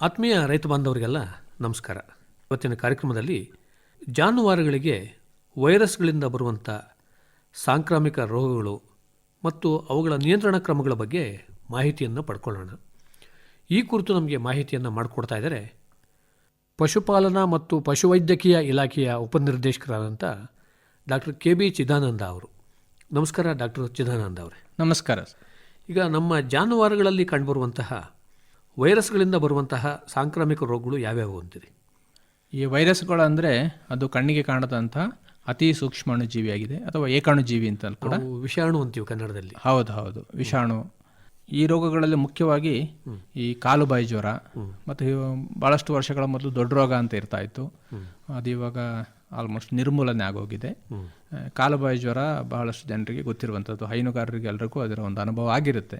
ಆತ್ಮೀಯ ರೈತ ಬಾಂಧವರಿಗೆಲ್ಲ ನಮಸ್ಕಾರ. ಇವತ್ತಿನ ಕಾರ್ಯಕ್ರಮದಲ್ಲಿ ಜಾನುವಾರುಗಳಿಗೆ ವೈರಸ್ಗಳಿಂದ ಬರುವಂಥ ಸಾಂಕ್ರಾಮಿಕ ರೋಗಗಳು ಮತ್ತು ಅವುಗಳ ನಿಯಂತ್ರಣ ಕ್ರಮಗಳ ಬಗ್ಗೆ ಮಾಹಿತಿಯನ್ನು ಪಡ್ಕೊಳ್ಳೋಣ. ಈ ಕುರಿತು ನಮಗೆ ಮಾಹಿತಿಯನ್ನು ಮಾಡಿಕೊಡ್ತಾ ಇದ್ದಾರೆ ಪಶುಪಾಲನಾ ಮತ್ತು ಪಶುವೈದ್ಯಕೀಯ ಇಲಾಖೆಯ ಉಪನಿರ್ದೇಶಕರಾದಂಥ ಡಾಕ್ಟರ್ ಕೆ ಬಿ ಚಿದಾನಂದ ಅವರು. ನಮಸ್ಕಾರ ಡಾಕ್ಟರ್ ಚಿದಾನಂದ ಅವರೇ. ನಮಸ್ಕಾರ ಈಗ ನಮ್ಮ ಜಾನುವಾರುಗಳಲ್ಲಿ ಕಂಡುಬರುವಂತಹ ವೈರಸ್ಗಳಿಂದ ಬರುವಂತಹ ಸಾಂಕ್ರಾಮಿಕ ರೋಗಗಳು ಯಾವ್ಯಾವು ಅಂತಿದೆ ಈ ವೈರಸ್ಗಳು ಅಂದರೆ ಅದು ಕಣ್ಣಿಗೆ ಕಾಣದಂಥ ಅತಿ ಸೂಕ್ಷ್ಮಾಣುಜೀವಿಯಾಗಿದೆ ಅಥವಾ ಏಕಾಣುಜೀವಿ ಅಂತ ಕೂಡ. ವಿಷಾಣು ಅಂತೀವಿ ಕನ್ನಡದಲ್ಲಿ. ಹೌದು ಹೌದು. ವಿಷಾಣು. ಈ ರೋಗಗಳಲ್ಲಿ ಮುಖ್ಯವಾಗಿ ಈ ಕಾಲುಬಾಯಿ ಜ್ವರ ಮತ್ತು ಭಾಳಷ್ಟು ವರ್ಷಗಳ ಮೊದಲು ದೊಡ್ಡ ರೋಗ ಅಂತ ಇರ್ತಾ ಇತ್ತು. ಅದು ಇವಾಗ ಆಲ್ಮೋಸ್ಟ್ ನಿರ್ಮೂಲನೆ ಆಗೋಗಿದೆ. ಕಾಲುಬಾಯಿ ಜ್ವರ ಬಹಳಷ್ಟು ಜನರಿಗೆ ಗೊತ್ತಿರುವಂಥದ್ದು. ಹೈನುಗಾರರಿಗೆ ಎಲ್ರಿಗೂ ಅದರ ಒಂದು ಅನುಭವ ಆಗಿರುತ್ತೆ.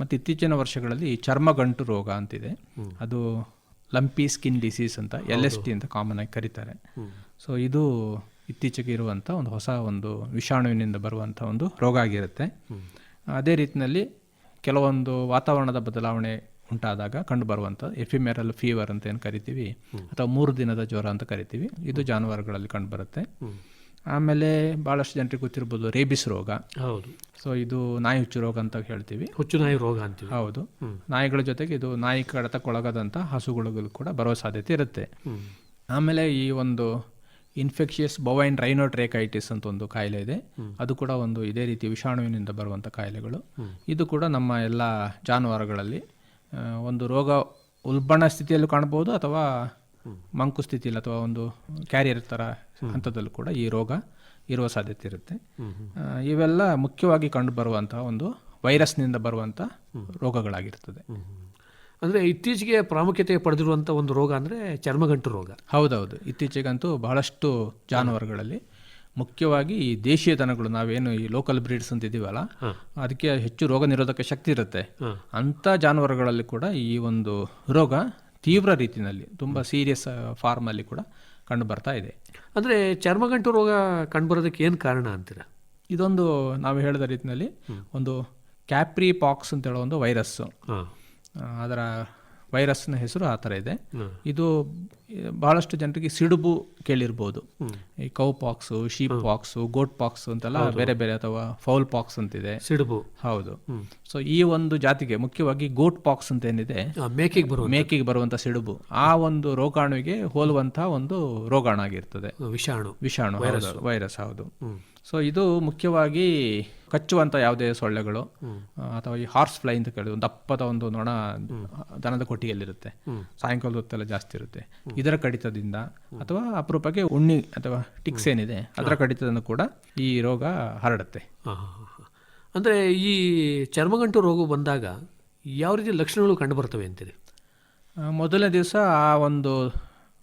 ಮತ್ತು ಇತ್ತೀಚಿನ ವರ್ಷಗಳಲ್ಲಿ ಚರ್ಮಗಂಟು ರೋಗ ಅಂತಿದೆ. ಅದು ಲಂಪಿ ಸ್ಕಿನ್ ಡಿಸೀಸ್ ಅಂತ ಎಲ್ ಎಸ್ ಟಿ ಅಂತ ಕಾಮನ್ ಆಗಿ ಕರೀತಾರೆ. ಸೊ ಇದು ಇತ್ತೀಚೆಗೆ ಇರುವಂಥ ಒಂದು ಹೊಸ ಒಂದು ವಿಷಾಣುವಿನಿಂದ ಬರುವಂಥ ಒಂದು ರೋಗ ಆಗಿರುತ್ತೆ. ಅದೇ ರೀತಿಯಲ್ಲಿ ಕೆಲವೊಂದು ವಾತಾವರಣದ ಬದಲಾವಣೆ ಉಂಟಾದಾಗ ಕಂಡು ಬರುವಂಥ ಎಫಿಮೆರಲ್ ಫೀವರ್ ಅಂತ ಏನು ಕರಿತೀವಿ ಅಥವಾ ಮೂರು ದಿನದ ಜ್ವರ ಅಂತ ಕರಿತೀವಿ ಇದು ಜಾನುವಾರುಗಳಲ್ಲಿ ಕಂಡುಬರುತ್ತೆ ಆಮೇಲೆ ಭಾಳಷ್ಟು ಜನರಿಗೆ ಗೊತ್ತಿರ್ಬೋದು ರೇಬಿಸ್ ರೋಗ. ಹೌದು. ಸೊ ಇದು ನಾಯಿ ಹುಚ್ಚು ರೋಗ ಅಂತ ಹೇಳ್ತೀವಿ. ಹುಚ್ಚು ನಾಯಿ ರೋಗ ಅಂತೀವಿ. ಹೌದು. ನಾಯಿಗಳ ಜೊತೆಗೆ ಇದು ನಾಯಿ ಕಡತಕ್ಕೊಳಗದಂಥ ಹಸುಗಳಿಗೂ ಕೂಡ ಬರೋ ಸಾಧ್ಯತೆ ಇರುತ್ತೆ. ಆಮೇಲೆ ಈ ಒಂದು ಇನ್ಫೆಕ್ಷಿಯಸ್ ಬೊವೈನ್ ರೈನೋಟ್ರೇಕೈಟಿಸ್ ಅಂತ ಒಂದು ಕಾಯಿಲೆ ಇದೆ. ಅದು ಕೂಡ ಒಂದು ಇದೇ ರೀತಿ ವಿಷಾಣುವಿನಿಂದ ಬರುವಂಥ ಕಾಯಿಲೆಗಳು. ಇದು ಕೂಡ ನಮ್ಮ ಎಲ್ಲ ಜಾನುವಾರುಗಳಲ್ಲಿ ಒಂದು ರೋಗ ಉಲ್ಬಣ ಸ್ಥಿತಿಯಲ್ಲೂ ಕಾಣ್ಬೋದು ಅಥವಾ ಮಂಕು ಸ್ಥಿತಿಯಲ್ಲಿ ಅಥವಾ ಒಂದು ಕ್ಯಾರಿಯರ್ ಥರ ಹಂತದಲ್ಲೂ ಕೂಡ ಈ ರೋಗ ಇರುವ ಸಾಧ್ಯತೆ ಇರುತ್ತೆ. ಇವೆಲ್ಲ ಮುಖ್ಯವಾಗಿ ಕಂಡು ಬರುವಂತಹ ಒಂದು ವೈರಸ್ನಿಂದ ಬರುವಂಥ ರೋಗಗಳಾಗಿರ್ತದೆ. ಅಂದರೆ ಇತ್ತೀಚೆಗೆ ಪ್ರಾಮುಖ್ಯತೆ ಪಡೆದಿರುವಂಥ ಒಂದು ರೋಗ ಅಂದರೆ ಚರ್ಮಗಂಟು ರೋಗ. ಹೌದೌದು. ಇತ್ತೀಚೆಗಂತೂ ಬಹಳಷ್ಟು ಜಾನುವಾರುಗಳಲ್ಲಿ ಮುಖ್ಯವಾಗಿ ಈ ದೇಶೀಯ ದನಗಳು ನಾವೇನು ಈ ಲೋಕಲ್ ಬ್ರೀಡ್ಸ್ ಅಂತ ಇದೀವಲ್ಲ ಅದಕ್ಕೆ ಹೆಚ್ಚು ರೋಗ ನಿರೋಧಕ ಶಕ್ತಿ ಇರುತ್ತೆ. ಅಂಥ ಜಾನುವಾರುಗಳಲ್ಲಿ ಕೂಡ ಈ ಒಂದು ರೋಗ ತೀವ್ರ ರೀತಿಯಲ್ಲಿ ತುಂಬ ಸೀರಿಯಸ್ ಫಾರ್ಮಲ್ಲಿ ಕೂಡ ಕಂಡು ಬರ್ತಾ ಇದೆ. ಅಂದರೆ ಚರ್ಮಗಂಟು ರೋಗ ಕಂಡುಬರೋದಕ್ಕೆ ಏನು ಕಾರಣ ಅಂತೀರಾ? ಇದೊಂದು ನಾವು ಹೇಳಿದ ರೀತಿಯಲ್ಲಿ ಒಂದು ಕ್ಯಾಪ್ರಿ ಪಾಕ್ಸ್ ಅಂತ ಹೇಳೋ ಒಂದು ವೈರಸ್ಸು ಅದರ ವೈರಸ್ನ ಹೆಸರು ಆ ಥರ ಇದೆ. ಇದು ಬಹಳಷ್ಟು ಜನರಿಗೆ ಸಿಡುಬು ಕೇಳಿರ್ಬೋದು. ಈ cow pox sheep pox goat pox ಅಂತೆಲ್ಲ ಬೇರೆ ಬೇರೆ ಅಥವಾ ಫೌಲ್ ಪಾಕ್ಸ್ ಅಂತಿದೆ. ಸಿಡುಬು. ಹೌದು. ಸೊ ಈ ಒಂದು ಜಾತಿಗೆ ಮುಖ್ಯವಾಗಿ ಗೋಟ್ ಪಾಕ್ಸ್ ಅಂತ ಏನಿದೆ ಮೇಕಿಗೆ ಬರುವ ಮೇಕೆಗೆ ಬರುವಂಥ ಸಿಡುಬು. ಆ ಒಂದು ರೋಗಾಣುವಿಗೆ ಹೋಲುವಂತಹ ಒಂದು ರೋಗಾಣು ಆಗಿರ್ತದೆ. ವಿಷಾಣು. ವಿಷಾಣು ವೈರಸ್ ವೈರಸ್ ಹೌದು. ಸೊ ಇದು ಮುಖ್ಯವಾಗಿ ಕಚ್ಚುವಂಥ ಯಾವುದೇ ಸೊಳ್ಳೆಗಳು ಅಥವಾ ಈ ಹಾರ್ಸ್ ಫ್ಲೈ ಅಂತ ಕೇಳಿದ್ರು ಒಂದು ದಪ್ಪದ ಒಂದು ನೊಣ ದನದ ಕೊಟ್ಟಿಗೆಯಲ್ಲಿರುತ್ತೆ. ಸಾಯಂಕಾಲದ ಹೊತ್ತೆಲ್ಲ ಜಾಸ್ತಿ ಇರುತ್ತೆ. ಇದರ ಕಡಿತದಿಂದ ಅಥವಾ ಅಪರೂಪಕ್ಕೆ ಉಣ್ಣಿ ಅಥವಾ ಟಿಕ್ಸ್ ಏನಿದೆ ಅದರ ಕಡಿತದಿಂದ ಕೂಡ ಈ ರೋಗ ಹರಡುತ್ತೆ. ಅಂದರೆ ಈ ಚರ್ಮಗಂಟು ರೋಗ ಬಂದಾಗ ಯಾವ ರೀತಿ ಲಕ್ಷಣಗಳು ಕಂಡುಬರ್ತವೆ ಅಂತೀರಿ? ಮೊದಲನೇ ದಿವಸ ಆ ಒಂದು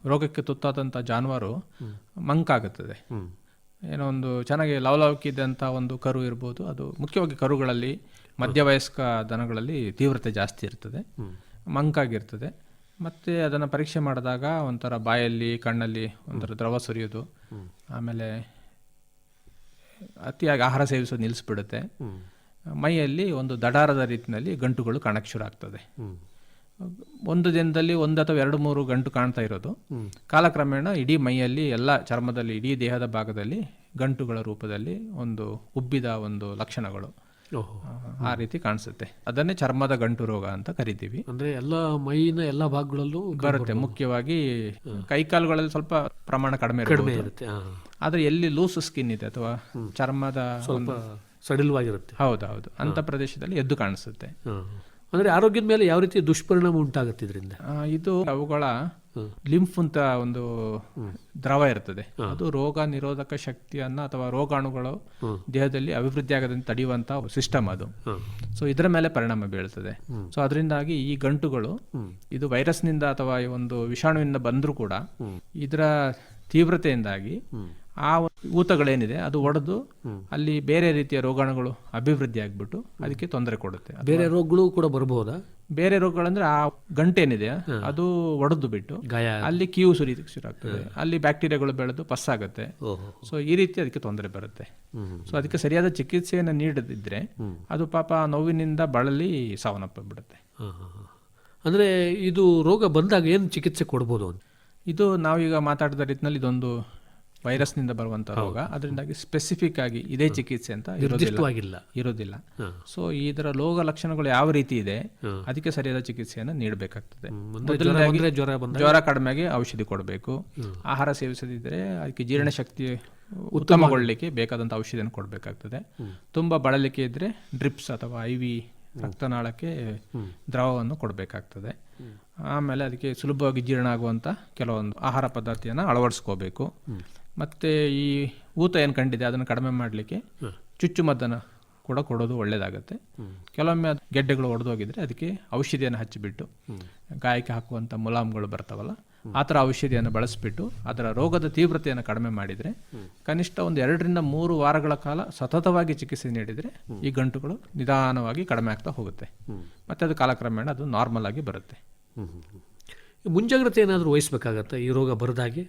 ರೋಗಕ್ಕೆ ತುತ್ತಾದಂಥ ಜಾನುವಾರು ಮಂಕಾಗುತ್ತದೆ. ಏನೋ ಒಂದು ಚೆನ್ನಾಗಿ ಲವಲವಿಕಿದ್ದಂಥ ಒಂದು ಕರು ಇರ್ಬೋದು. ಅದು ಮುಖ್ಯವಾಗಿ ಕರುಗಳಲ್ಲಿ ಮಧ್ಯವಯಸ್ಕ ದನಗಳಲ್ಲಿ ತೀವ್ರತೆ ಜಾಸ್ತಿ ಇರ್ತದೆ. ಮಂಕಾಗಿರ್ತದೆ. ಮತ್ತು ಅದನ್ನು ಪರೀಕ್ಷೆ ಮಾಡಿದಾಗ ಒಂಥರ ಬಾಯಲ್ಲಿ ಕಣ್ಣಲ್ಲಿ ಒಂಥರ ದ್ರವ ಸುರಿಯೋದು. ಆಮೇಲೆ ಅತಿಯಾಗಿ ಆಹಾರ ಸೇವಿಸೋದು ನಿಲ್ಲಿಸ್ಬಿಡುತ್ತೆ. ಮೈಯಲ್ಲಿ ಒಂದು ದಡಾರದ ರೀತಿಯಲ್ಲಿ ಗಂಟುಗಳು ಕಾಣಕ್ಕೆ ಶುರು ಆಗ್ತದೆ. ಒಂದು ದಿನದಲ್ಲಿ ಒಂದು ಅಥವಾ ಎರಡು ಮೂರು ಗಂಟು ಕಾಣ್ತಾ ಇರೋದು. ಕಾಲಕ್ರಮೇಣ ಇಡೀ ಮೈಯಲ್ಲಿ ಎಲ್ಲ ಚರ್ಮದಲ್ಲಿ ಇಡೀ ದೇಹದ ಭಾಗದಲ್ಲಿ ಗಂಟುಗಳ ರೂಪದಲ್ಲಿ ಒಂದು ಉಬ್ಬಿದ ಒಂದು ಲಕ್ಷಣಗಳು. ಆ, ರೀತಿ ಕಾಣಿಸುತ್ತೆ. ಅದನ್ನೇ ಚರ್ಮದ ಗಂಟು ರೋಗ ಅಂತ ಕರಿತೀವಿ. ಅಂದ್ರೆ ಎಲ್ಲ ಮೈನ ಎಲ್ಲ ಭಾಗಗಳಲ್ಲೂ ಬರುತ್ತೆ. ಮುಖ್ಯವಾಗಿ ಕೈಕಾಲುಗಳಲ್ಲಿ ಸ್ವಲ್ಪ ಪ್ರಮಾಣ ಕಡಿಮೆ ಕಡಿಮೆ ಇರುತ್ತೆ ಆದ್ರೆ ಎಲ್ಲಿ ಲೂಸ್ ಸ್ಕಿನ್ ಇದೆ ಅಥವಾ ಚರ್ಮದ ಸಡಿಲವಾಗಿರುತ್ತೆ. ಹೌದೌದು ಅಂತ ಪ್ರದೇಶದಲ್ಲಿ ಎದ್ದು ಕಾಣಿಸುತ್ತೆ. ಅಂದರೆ ಆರೋಗ್ಯದ ಮೇಲೆ ಯಾವ ರೀತಿ ದುಷ್ಪರಿಣಾಮ ಉಂಟಾಗುತ್ತೆ ಇದರಿಂದ ಇದು ಅವುಗಳ ಲಿಂಫ್ ಅಂತ ಒಂದು ದ್ರವ ಇರ್ತದೆ. ಅದು ರೋಗ ನಿರೋಧಕ ಶಕ್ತಿಯನ್ನ ಅಥವಾ ರೋಗಾಣುಗಳು ದೇಹದಲ್ಲಿ ಅಭಿವೃದ್ಧಿ ಆಗದಂತೆ ತಡೆಯುವಂತ ಸಿಸ್ಟಮ್ ಅದು. ಸೊ ಇದರ ಮೇಲೆ ಪರಿಣಾಮ ಬೀಳ್ತದೆ. ಸೊ ಅದರಿಂದಾಗಿ ಈ ಗಂಟುಗಳು ಇದು ವೈರಸ್ನಿಂದ ಅಥವಾ ಈ ಒಂದು ವಿಷಾಣುವಿನಿಂದ ಬಂದರೂ ಕೂಡ ಇದರ ತೀವ್ರತೆಯಿಂದಾಗಿ ಆ ಊತಗಳೇನಿದೆ ಅದು ಒಡೆದು ಅಲ್ಲಿ ಬೇರೆ ರೀತಿಯ ರೋಗಾಣುಗಳು ಅಭಿವೃದ್ಧಿ ಆಗ್ಬಿಟ್ಟು ಅದಕ್ಕೆ ತೊಂದರೆ ಕೊಡುತ್ತೆ. ಬೇರೆ ರೋಗಗಳು ಕೂಡ ಬರಬಹುದಾ ಬೇರೆ ರೋಗಗಳಂದ್ರೆ ಆ ಗಂಟೇನಿದೆ ಅದು ಒಡೆದು ಬಿಟ್ಟು ಗಾಯ ಅಲ್ಲಿ ಕೀವು ಸುರಿ ಶುರು ಆಗ್ತದೆ ಅಲ್ಲಿ ಬ್ಯಾಕ್ಟೀರಿಯಾಗಳು ಬೆಳೆದು ಪಸ್ಸಾಗುತ್ತೆ. ಸೊ ಈ ರೀತಿ ಅದಕ್ಕೆ ತೊಂದರೆ ಬರುತ್ತೆ. ಸೊ ಅದಕ್ಕೆ ಸರಿಯಾದ ಚಿಕಿತ್ಸೆಯನ್ನು ನೀಡದಿದ್ರೆ ಅದು ಪಾಪ ನೋವಿನಿಂದ ಬಳಲಿ ಸಾವನ್ನಪ್ಪ ಬಿಡುತ್ತೆ. ಅಂದರೆ ಇದು ರೋಗ ಬಂದಾಗ ಏನು ಚಿಕಿತ್ಸೆ ಕೊಡ್ಬೋದು ಇದು ನಾವೀಗ ಮಾತಾಡಿದ ರೀತಿಯಲ್ಲಿ ಇದೊಂದು ವೈರಸ್ನಿಂದ ಬರುವಂತ ರೋಗ. ಅದರಿಂದಾಗಿ ಸ್ಪೆಸಿಫಿಕ್ ಆಗಿ ಇದೇ ಚಿಕಿತ್ಸೆ ಅಂತ ಇರೋದಿಲ್ಲ. ಇರೋದಿಲ್ಲ. ಸೊ ಇದರ ರೋಗ ಲಕ್ಷಣಗಳು ಯಾವ ರೀತಿ ಇದೆ ಅದಕ್ಕೆ ಸರಿಯಾದ ಚಿಕಿತ್ಸೆಯನ್ನು ನೀಡಬೇಕಾಗ್ತದೆ. ಜ್ವರ ಕಡಿಮೆಗೆ ಔಷಧಿ ಕೊಡಬೇಕು. ಆಹಾರ ಸೇವಿಸದಿದ್ದರೆ ಅದಕ್ಕೆ ಜೀರ್ಣಶಕ್ತಿ ಉತ್ತಮಗೊಳ್ಳಲಿಕ್ಕೆ ಬೇಕಾದಂಥ ಔಷಧಿಯನ್ನು ಕೊಡಬೇಕಾಗ್ತದೆ. ತುಂಬ ಬಳಲಿಕೆ ಇದ್ದರೆ ಡ್ರಿಪ್ಸ್ ಅಥವಾ ಐ ವಿ ರಕ್ತನಾಳಕ್ಕೆ ದ್ರವವನ್ನು ಕೊಡಬೇಕಾಗ್ತದೆ. ಆಮೇಲೆ ಅದಕ್ಕೆ ಸುಲಭವಾಗಿ ಜೀರ್ಣ ಆಗುವಂಥ ಕೆಲವೊಂದು ಆಹಾರ ಪದ್ಧತಿಯನ್ನು ಅಳವಡಿಸ್ಕೋಬೇಕು. ಮತ್ತು ಈ ಊತ ಏನು ಕಂಡಿದೆ ಅದನ್ನು ಕಡಿಮೆ ಮಾಡಲಿಕ್ಕೆ ಚುಚ್ಚುಮದ್ದನ್ನು ಕೂಡ ಕೊಡೋದು ಒಳ್ಳೆಯದಾಗುತ್ತೆ ಕೆಲವೊಮ್ಮೆ ಅದು ಗೆಡ್ಡೆಗಳು ಒಡೆದೋಗಿದ್ರೆ ಅದಕ್ಕೆ ಔಷಧಿಯನ್ನು ಹಚ್ಚಿಬಿಟ್ಟು ಗಾಯಕ್ಕೆ ಹಾಕುವಂಥ ಮುಲಾಮ್ಗಳು ಬರ್ತಾವಲ್ಲ ಆ ಥರ ಔಷಧಿಯನ್ನು ಬಳಸಿಬಿಟ್ಟು ಅದರ ರೋಗದ ತೀವ್ರತೆಯನ್ನು ಕಡಿಮೆ ಮಾಡಿದರೆ ಕನಿಷ್ಠ ಒಂದು ಎರಡರಿಂದ ಮೂರು ವಾರಗಳ ಕಾಲ ಸತತವಾಗಿ ಚಿಕಿತ್ಸೆ ನೀಡಿದರೆ ಈ ಗಂಟುಗಳು ನಿಧಾನವಾಗಿ ಕಡಿಮೆ ಆಗ್ತಾ ಹೋಗುತ್ತೆ. ಮತ್ತು ಅದು ಕಾಲಕ್ರಮೇಣ ಅದು ನಾರ್ಮಲ್ ಆಗಿ ಬರುತ್ತೆ. ಮುಂಜಾಗ್ರತೆ ಏನಾದರೂ ವಹಿಸ್ಬೇಕಾಗತ್ತೆ ಈ ರೋಗ ಬರದಾಗೆ?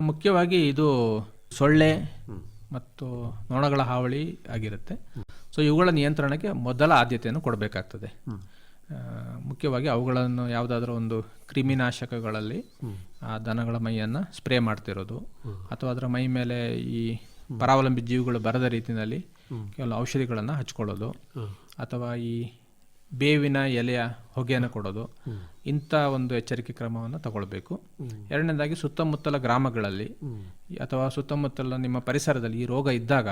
ಮುಖ್ಯವಾಗಿ ಇದು ಸೊಳ್ಳೆ ಮತ್ತು ನೊಣಗಳ ಹಾವಳಿ ಆಗಿರುತ್ತೆ. ಸೊ ಇವುಗಳ ನಿಯಂತ್ರಣಕ್ಕೆ ಮೊದಲ ಆದ್ಯತೆಯನ್ನು ಕೊಡಬೇಕಾಗ್ತದೆ. ಮುಖ್ಯವಾಗಿ ಅವುಗಳನ್ನು ಯಾವುದಾದ್ರೂ ಒಂದು ಕ್ರಿಮಿನಾಶಕಗಳಲ್ಲಿ ಆ ದನಗಳ ಮೈಯನ್ನು ಸ್ಪ್ರೇ ಮಾಡ್ತಿರೋದು. ಅಥವಾ ಅದರ ಮೈ ಮೇಲೆ ಈ ಪರಾವಲಂಬಿ ಜೀವಿಗಳು ಬರದ ರೀತಿಯಲ್ಲಿ ಕೆಲವು ಔಷಧಿಗಳನ್ನು ಹಚ್ಕೊಳ್ಳೋದು. ಅಥವಾ ಈ ಬೇವಿನ ಎಲೆಯ ಹೊಗೆಯನ್ನು ಕೊಡೋದು. ಇಂಥ ಒಂದು ಎಚ್ಚರಿಕೆ ಕ್ರಮವನ್ನು ತಗೊಳ್ಬೇಕು. ಎರಡನೇದಾಗಿ ಸುತ್ತಮುತ್ತಲ ಗ್ರಾಮಗಳಲ್ಲಿ ಅಥವಾ ಸುತ್ತಮುತ್ತಲ ನಿಮ್ಮ ಪರಿಸರದಲ್ಲಿ ಈ ರೋಗ ಇದ್ದಾಗ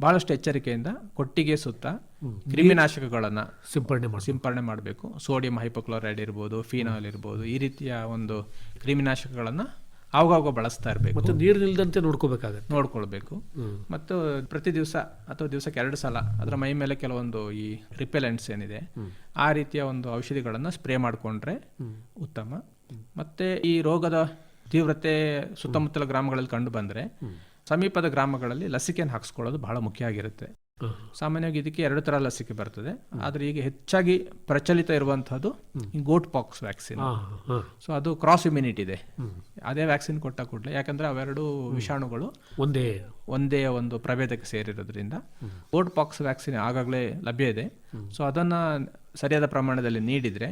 ಬಹಳಷ್ಟು ಎಚ್ಚರಿಕೆಯಿಂದ ಕೊಟ್ಟಿಗೆ ಸುತ್ತ ಕ್ರಿಮಿನಾಶಕಗಳನ್ನ ಸಿಂಪಡಣೆ ಮಾಡಿ ಸಿಂಪರಣೆ ಮಾಡಬೇಕು. ಸೋಡಿಯಂ ಹೈಪೋಕ್ಲೋರೈಡ್ ಇರ್ಬೋದು ಫಿನಾಲ್ ಇರ್ಬೋದು ಈ ರೀತಿಯ ಒಂದು ಕ್ರಿಮಿನಾಶಕಗಳನ್ನು ಆವಾಗವಾಗ ಬಳಸ್ತಾ ಇರಬೇಕು. ಮತ್ತು ನೀರು ನಿಲ್ದಂತೆ ನೋಡ್ಕೋಬೇಕಾಗತ್ತೆ. ನೋಡ್ಕೊಳ್ಬೇಕು. ಮತ್ತು ಪ್ರತಿ ದಿವಸ ಅಥವಾ ದಿವಸಕ್ಕೆ ಎರಡು ಸಲ ಅದರ ಮೈ ಮೇಲೆ ಕೆಲವೊಂದು ಈ ರಿಪೆಲೆಂಟ್ಸ್ ಏನಿದೆ ಆ ರೀತಿಯ ಒಂದು ಔಷಧಿಗಳನ್ನು ಸ್ಪ್ರೇ ಮಾಡಿಕೊಂಡ್ರೆ ಉತ್ತಮ. ಮತ್ತೆ ಈ ರೋಗದ ತೀವ್ರತೆ ಸುತ್ತಮುತ್ತಲ ಗ್ರಾಮಗಳಲ್ಲಿ ಕಂಡು ಬಂದರೆ ಸಮೀಪದ ಗ್ರಾಮಗಳಲ್ಲಿ ಲಸಿಕೆಯನ್ನು ಹಾಕಿಸ್ಕೊಳ್ಳೋದು ಬಹಳ ಮುಖ್ಯ ಆಗಿರುತ್ತೆ. ಸಾಮಾನ್ಯವಾಗಿ ಇದಕ್ಕೆ ಎರಡು ಥರ ಲಸಿಕೆ ಬರ್ತದೆ. ಆದರೆ ಈಗ ಹೆಚ್ಚಾಗಿ ಪ್ರಚಲಿತ ಇರುವಂತಹದ್ದು ಗೋಟ್ ಪಾಕ್ಸ್ ವ್ಯಾಕ್ಸಿನ್. ಸೊ ಅದು ಕ್ರಾಸ್ ಇಮ್ಯುನಿಟಿ ಇದೆ. ಅದೇ ವ್ಯಾಕ್ಸಿನ್ ಕೊಟ್ಟ ಕೂಡಲೇ ಯಾಕಂದ್ರೆ ಅವೆರಡು ವಿಷಾಣುಗಳು ಒಂದೇ. ಒಂದೇ ಒಂದು ಪ್ರಭೇದಕ್ಕೆ ಸೇರಿರೋದ್ರಿಂದ ಗೋಟ್ ಪಾಕ್ಸ್ ವ್ಯಾಕ್ಸಿನ್ ಆಗಾಗಲೇ ಲಭ್ಯ ಇದೆ. ಸೊ ಅದನ್ನ ಸರಿಯಾದ ಪ್ರಮಾಣದಲ್ಲಿ ನೀಡಿದ್ರೆ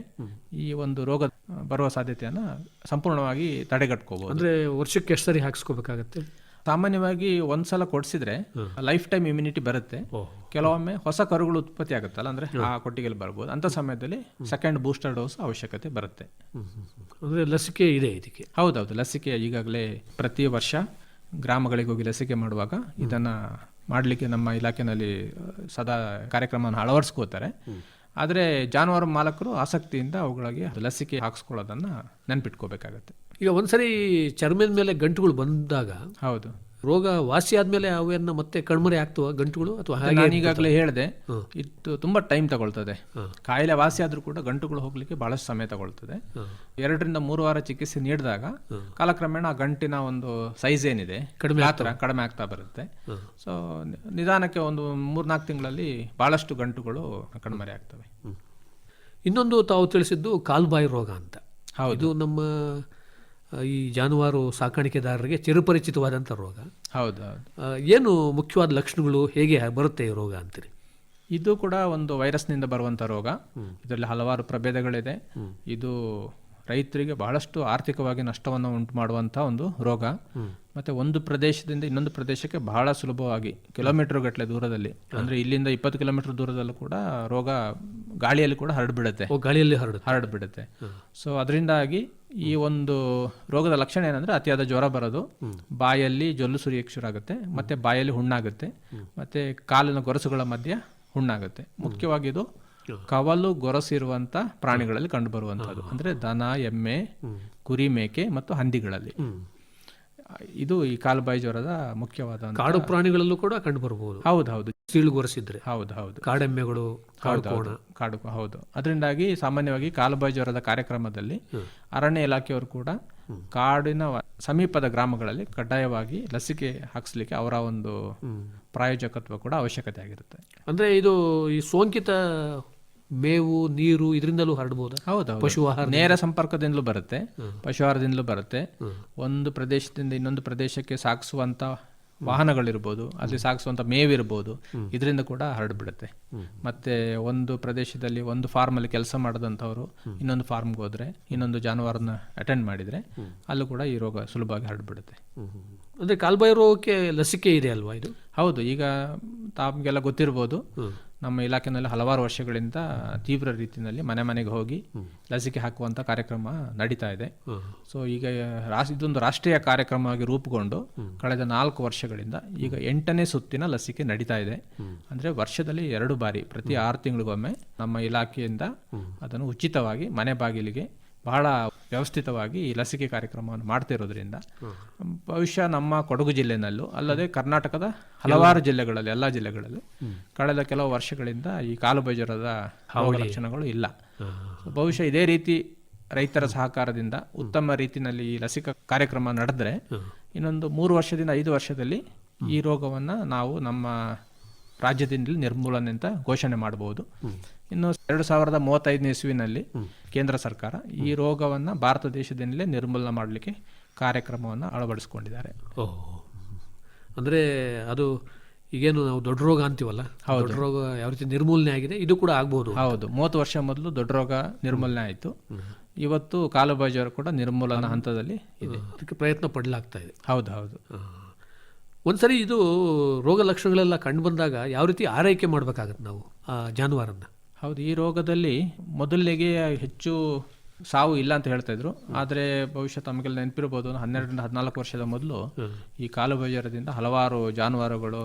ಈ ಒಂದು ರೋಗ ಬರುವ ಸಾಧ್ಯತೆಯನ್ನ ಸಂಪೂರ್ಣವಾಗಿ ತಡೆಗಟ್ಕೋಬಹುದು ಅಂದರೆ ವರ್ಷಕ್ಕೆ ಎಷ್ಟು ಸರಿ ಹಾಕ್ಸ್ಕೋಬೇಕಾಗತ್ತೆ? ಸಾಮಾನ್ಯವಾಗಿ ಒಂದ್ಸಲ ಕೊಡಿಸಿದ್ರೆ ಲೈಫ್ ಟೈಮ್ ಇಮ್ಯುನಿಟಿ ಬರುತ್ತೆ. ಕೆಲವೊಮ್ಮೆ ಹೊಸ ಕರುಗಳು ಉತ್ಪತ್ತಿ ಆಗುತ್ತಲ್ಲ ಅಂದ್ರೆ ಆ ಕೊಟ್ಟಿಗೆಯಲ್ಲಿ ಬರ್ಬೋದು. ಅಂತ ಸಮಯದಲ್ಲಿ ಸೆಕೆಂಡ್ ಬೂಸ್ಟರ್ ಡೋಸ್ ಅವಶ್ಯಕತೆ ಬರುತ್ತೆ. ಅಂದರೆ ಲಸಿಕೆ ಇದೆ ಇದಕ್ಕೆ? ಹೌದೌದು ಲಸಿಕೆ ಈಗಾಗಲೇ ಪ್ರತಿ ವರ್ಷ ಗ್ರಾಮಗಳಿಗೆ ಹೋಗಿ ಲಸಿಕೆ ಮಾಡುವಾಗ ಇದನ್ನ ಮಾಡಲಿಕ್ಕೆ ನಮ್ಮ ಇಲಾಖೆನಲ್ಲಿ ಸದಾ ಕಾರ್ಯಕ್ರಮವನ್ನು ಅಳವಡಿಸ್ಕೋತಾರೆ. ಆದರೆ ಜಾನುವಾರು ಮಾಲಕರು ಆಸಕ್ತಿಯಿಂದ ಅವುಗಳಿಗೆ ಲಸಿಕೆ ಹಾಕ್ಸ್ಕೊಳ್ಳೋದನ್ನು ನೆನ್ಪಿಟ್ಕೋಬೇಕಾಗತ್ತೆ. ಈಗ ಒಂದ್ಸರಿ ಚರ್ಮದ ಮೇಲೆ ಗಂಟುಗಳು ಬಂದಾಗ ಹೌದು. ರೋಗ ವಾಸಿ ಆದ್ಮೇಲೆ ಅವನ್ನ ಮತ್ತೆ ಕಣ್ಮರೆ ಆಗ್ತವ ಗಂಟುಗಳು ಅಥವಾ ಹಾಗೆ ನಾನು ಈಗಾಗಲೇ ಹೇಳಿದೆ ಇದು ತುಂಬಾ ಟೈಮ್ ತಗೊಳ್ತದೆ. ಕಾಯಿಲೆ ವಾಸಿ ಆದ್ರೂ ಕೂಡ ಗಂಟುಗಳು ಹೋಗ್ಲಿಕ್ಕೆ ಬಹಳಷ್ಟು ಸಮಯ ತಗೊಳ್ತದೆ. ಎರಡರಿಂದ ಮೂರು ವಾರ ಚಿಕಿತ್ಸೆ ನೀಡಿದಾಗ ಕಾಲಕ್ರಮೇಣ ಆ ಗಂಟಿನ ಒಂದು ಸೈಜ್ ಏನಿದೆ ಕಡಿಮೆ ಆತರ ಕಡಿಮೆ ಆಗ್ತಾ ಬರುತ್ತೆ. ಸೊ ನಿಧಾನಕ್ಕೆ ಒಂದು ಮೂರ್ನಾಲ್ಕು ತಿಂಗಳಲ್ಲಿ ಬಹಳಷ್ಟು ಗಂಟುಗಳು ಕಣ್ಮರೆ ಆಗ್ತವೆ. ಇನ್ನೊಂದು ತಾವು ತಿಳಿಸಿದ್ದು ಕಾಲ್ಬಾಯಿ ರೋಗ ಅಂತ. ಇದು ನಮ್ಮ ಈ ಜಾನುವಾರು ಸಾಕಾಣಿಕೆದಾರರಿಗೆ ಚಿರಪರಿಚಿತವಾದಂಥ ರೋಗ. ಹೌದು ಏನು ಮುಖ್ಯವಾದ ಲಕ್ಷಣಗಳು ಹೇಗೆ ಬರುತ್ತೆ ಈ ರೋಗ ಅಂತೀರಿ? ಇದು ಕೂಡ ಒಂದು ವೈರಸ್ನಿಂದ ಬರುವಂಥ ರೋಗ. ಇದರಲ್ಲಿ ಹಲವಾರು ಪ್ರಭೇದಗಳಿದೆ. ಇದು ರೈತರಿಗೆ ಬಹಳಷ್ಟು ಆರ್ಥಿಕವಾಗಿ ನಷ್ಟವನ್ನು ಉಂಟು ಮಾಡುವಂಥ ಒಂದು ರೋಗ. ಮತ್ತೆ ಒಂದು ಪ್ರದೇಶದಿಂದ ಇನ್ನೊಂದು ಪ್ರದೇಶಕ್ಕೆ ಬಹಳ ಸುಲಭವಾಗಿ ಕಿಲೋಮೀಟರ್ ಗಟ್ಟಲೆ ದೂರದಲ್ಲಿ ಅಂದ್ರೆ ಇಲ್ಲಿಂದ ಇಪ್ಪತ್ತು ಕಿಲೋಮೀಟರ್ ದೂರದಲ್ಲೂ ಕೂಡ ರೋಗ ಗಾಳಿಯಲ್ಲಿ ಕೂಡ ಹರಡ್ಬಿಡುತ್ತೆ. ಗಾಳಿಯಲ್ಲಿ ಹರಡು ಹರಡ್ಬಿಡುತ್ತೆ. ಸೊ ಅದರಿಂದಾಗಿ ಈ ಒಂದು ರೋಗದ ಲಕ್ಷಣ ಏನಂದ್ರೆ ಅತಿಯಾದ ಜ್ವರ ಬರೋದು. ಬಾಯಲ್ಲಿ ಜೊಲ್ಲು ಸುರಿಯಕ್ಕೆ ಶುರು ಆಗುತ್ತೆ. ಮತ್ತೆ ಬಾಯಲ್ಲಿ ಹುಣ್ಣಾಗುತ್ತೆ. ಮತ್ತೆ ಕಾಲಿನ ಗೊರಸುಗಳ ಮಧ್ಯೆ ಹುಣ್ಣಾಗುತ್ತೆ. ಮುಖ್ಯವಾಗಿ ಇದು ಕವಲು ಗೊರಸಿರುವಂತ ಪ್ರಾಣಿಗಳಲ್ಲಿ ಕಂಡುಬರುವಂತದ್ದು ಅಂದ್ರೆ ದನ ಎಮ್ಮೆ ಕುರಿ ಮೇಕೆ ಮತ್ತು ಹಂದಿಗಳಲ್ಲಿ. ಇದು ಈ ಕಾಲುಬಾಯಿ ಜ್ವರದ ಮುಖ್ಯವಾದ ಕಾಡು ಪ್ರಾಣಿಗಳಲ್ಲೂ ಕೂಡ ಕಂಡು ಬರಬಹುದು ಹೌದು ಹೌದು ಸೀಳುಗೊರೆಸಿದ್ರೆ ಹೌದು ಹೌದು ಕಾಡೆಮ್ಮೆಗಳು ಕಾಡು ಕಾಡು ಹೌದು. ಅದರಿಂದಾಗಿ ಸಾಮಾನ್ಯವಾಗಿ ಕಾಲುಬಾಯಿ ಜ್ವರದ ಕಾರ್ಯಕ್ರಮದಲ್ಲಿ ಅರಣ್ಯ ಇಲಾಖೆಯವರು ಕೂಡ ಕಾಡಿನ ಸಮೀಪದ ಗ್ರಾಮಗಳಲ್ಲಿ ಕಡ್ಡಾಯವಾಗಿ ಲಸಿಕೆ ಹಾಕಿಸ್ಲಿಕ್ಕೆ ಅವರ ಒಂದು ಪ್ರಾಯೋಜಕತ್ವ ಕೂಡ ಅವಶ್ಯಕತೆ ಆಗಿರುತ್ತೆ. ಅಂದ್ರೆ ಇದು ಈ ಸೋಂಕಿತ ಮೇವು ನೀರು ಇದರಿಂದಲೂ ಹರಡಬಹುದು ಹೌದು ಪಶು ಆಹಾರ ನೇರ ಸಂಪರ್ಕದಿಂದಲೂ ಬರುತ್ತೆ ಪಶು ಆಹಾರದಿಂದಲೂ ಬರುತ್ತೆ. ಒಂದು ಪ್ರದೇಶದಿಂದ ಇನ್ನೊಂದು ಪ್ರದೇಶಕ್ಕೆ ಸಾಕಿಸುವಂತ ವಾಹನಗಳಿರ್ಬೋದು ಅಲ್ಲಿ ಸಾಕಿಸುವಂತ ಮೇವಿರ್ಬೋದು ಇದರಿಂದ ಕೂಡ ಹರಡ್ಬಿಡುತ್ತೆ. ಮತ್ತೆ ಒಂದು ಪ್ರದೇಶದಲ್ಲಿ ಒಂದು ಫಾರ್ಮ್ ಅಲ್ಲಿ ಕೆಲಸ ಮಾಡದಂಥವ್ರು ಇನ್ನೊಂದು ಫಾರ್ಮ್ಗೆ ಹೋದ್ರೆ ಇನ್ನೊಂದು ಜಾನುವಾರನ್ನ ಅಟೆಂಡ್ ಮಾಡಿದ್ರೆ ಅಲ್ಲೂ ಕೂಡ ಈ ರೋಗ ಸುಲಭವಾಗಿ ಹರಡ್ಬಿಡುತ್ತೆ. ಅಂದ್ರೆ ಕಾಲ್ಬಾಯಿ ರೋಗಕ್ಕೆ ಲಸಿಕೆ ಇದೆ ಅಲ್ವಾ ಇದು? ಹೌದು ಈಗ ತಮಗೆಲ್ಲ ಗೊತ್ತಿರ್ಬೋದು. ನಮ್ಮ ಇಲಾಖೆಯಲ್ಲಿ ಹಲವಾರು ವರ್ಷಗಳಿಂದ ತೀವ್ರ ರೀತಿಯಲ್ಲಿ ಮನೆ ಮನೆಗೆ ಹೋಗಿ ಲಸಿಕೆ ಹಾಕುವಂಥ ಕಾರ್ಯಕ್ರಮ ನಡೀತಾ ಇದೆ. ಸೊ ಈಗ ರಾಸ್ ಇದೊಂದು ರಾಷ್ಟ್ರೀಯ ಕಾರ್ಯಕ್ರಮವಾಗಿ ರೂಪುಗೊಂಡು ಕಳೆದ ನಾಲ್ಕು ವರ್ಷಗಳಿಂದ ಈಗ ಎಂಟನೇ ಸುತ್ತಿನ ಲಸಿಕೆ ನಡೀತಾ ಇದೆ. ಅಂದ್ರೆ ವರ್ಷದಲ್ಲಿ ಎರಡು ಬಾರಿ ಪ್ರತಿ ಆರು ತಿಂಗಳಿಗೊಮ್ಮೆ ನಮ್ಮ ಇಲಾಖೆಯಿಂದ ಅದನ್ನು ಉಚಿತವಾಗಿ ಮನೆ ಬಾಗಿಲಿಗೆ ಬಹಳ ವ್ಯವಸ್ಥಿತವಾಗಿ ಈ ಲಸಿಕೆ ಕಾರ್ಯಕ್ರಮವನ್ನು ಮಾಡ್ತಿರೋದ್ರಿಂದ ಭವಿಷ್ಯ ನಮ್ಮ ಕೊಡಗು ಜಿಲ್ಲೆನಲ್ಲೂ ಅಲ್ಲದೆ ಕರ್ನಾಟಕದ ಹಲವಾರು ಜಿಲ್ಲೆಗಳಲ್ಲಿ ಎಲ್ಲ ಜಿಲ್ಲೆಗಳಲ್ಲಿ ಕಳೆದ ಕೆಲವು ವರ್ಷಗಳಿಂದ ಈ ಕಾಲು ಬೈಜರದ ರೋಗ ಲಕ್ಷಣಗಳು ಇಲ್ಲ. ಬಹುಶಃ ಇದೇ ರೀತಿ ರೈತರ ಸಹಕಾರದಿಂದ ಉತ್ತಮ ರೀತಿಯಲ್ಲಿ ಈ ಲಸಿಕಾ ಕಾರ್ಯಕ್ರಮ ನಡೆದ್ರೆ ಇನ್ನೊಂದು ಮೂರು ವರ್ಷದಿಂದ ಐದು ವರ್ಷದಲ್ಲಿ ಈ ರೋಗವನ್ನು ನಾವು ನಮ್ಮ ರಾಜ್ಯದಿಂದ ನಿರ್ಮೂಲನೆ ಅಂತ ಘೋಷಣೆ ಮಾಡಬಹುದು ಇನ್ನು ಎರಡು ಸಾವಿರದ ಮೂವತ್ತೈದನೇ ಇಸ್ವಿನಲ್ಲಿ ಕೇಂದ್ರ ಸರ್ಕಾರ ಈ ರೋಗವನ್ನ ಭಾರತ ದೇಶದಿಂದಲೇ ನಿರ್ಮೂಲನೆ ಮಾಡಲಿಕ್ಕೆ ಕಾರ್ಯಕ್ರಮವನ್ನು ಅಳವಡಿಸಿಕೊಂಡಿದ್ದಾರೆ. ಓಹ್. ಅಂದರೆ ಅದು ಈಗೇನು ನಾವು ದೊಡ್ಡ ರೋಗ ಅಂತೀವಲ್ಲ? ದೊಡ್ಡ ರೋಗ ಯಾವ ರೀತಿ ನಿರ್ಮೂಲನೆ ಆಗಿದೆ ಇದು ಕೂಡ ಆಗ್ಬೋದು ಹೌದು. ಮೂವತ್ತು ವರ್ಷ ಮೊದಲು ದೊಡ್ಡ ರೋಗ ನಿರ್ಮೂಲನೆ ಆಯಿತು. ಇವತ್ತು ಕಾಲುಬಾಯಿ ಕೂಡ ನಿರ್ಮೂಲನಾ ಹಂತದಲ್ಲಿ ಇದೆ. ಅದಕ್ಕೆ ಪ್ರಯತ್ನ ಪಡಲಾಗ್ತಾ ಇದೆ. ಹೌದು ಹೌದು. ಒಂದ್ಸರಿ ಇದು ರೋಗ ಲಕ್ಷಣಗಳೆಲ್ಲ ಕಂಡು ಬಂದಾಗ ಯಾವ ರೀತಿ ಆರೈಕೆ ಮಾಡಬೇಕಾಗತ್ತೆ ನಾವು ಆ ಜಾನುವಾರನ್ನ? ಹೌದು ಈ ರೋಗದಲ್ಲಿ ಮೊದಲಿಗೆ ಹೆಚ್ಚು ಸಾವು ಇಲ್ಲ ಅಂತ ಹೇಳ್ತಾ ಇದ್ರು. ಆದರೆ ಭವಿಷ್ಯ ತಮಗೆಲ್ಲ ನೆನಪಿರ್ಬೋದು ಹನ್ನೆರಡರಿಂದ ಹದಿನಾಲ್ಕು ವರ್ಷದ ಮೊದಲು ಈ ಕಾಲು ಜ್ವರದಿಂದ ಹಲವಾರು ಜಾನುವಾರುಗಳು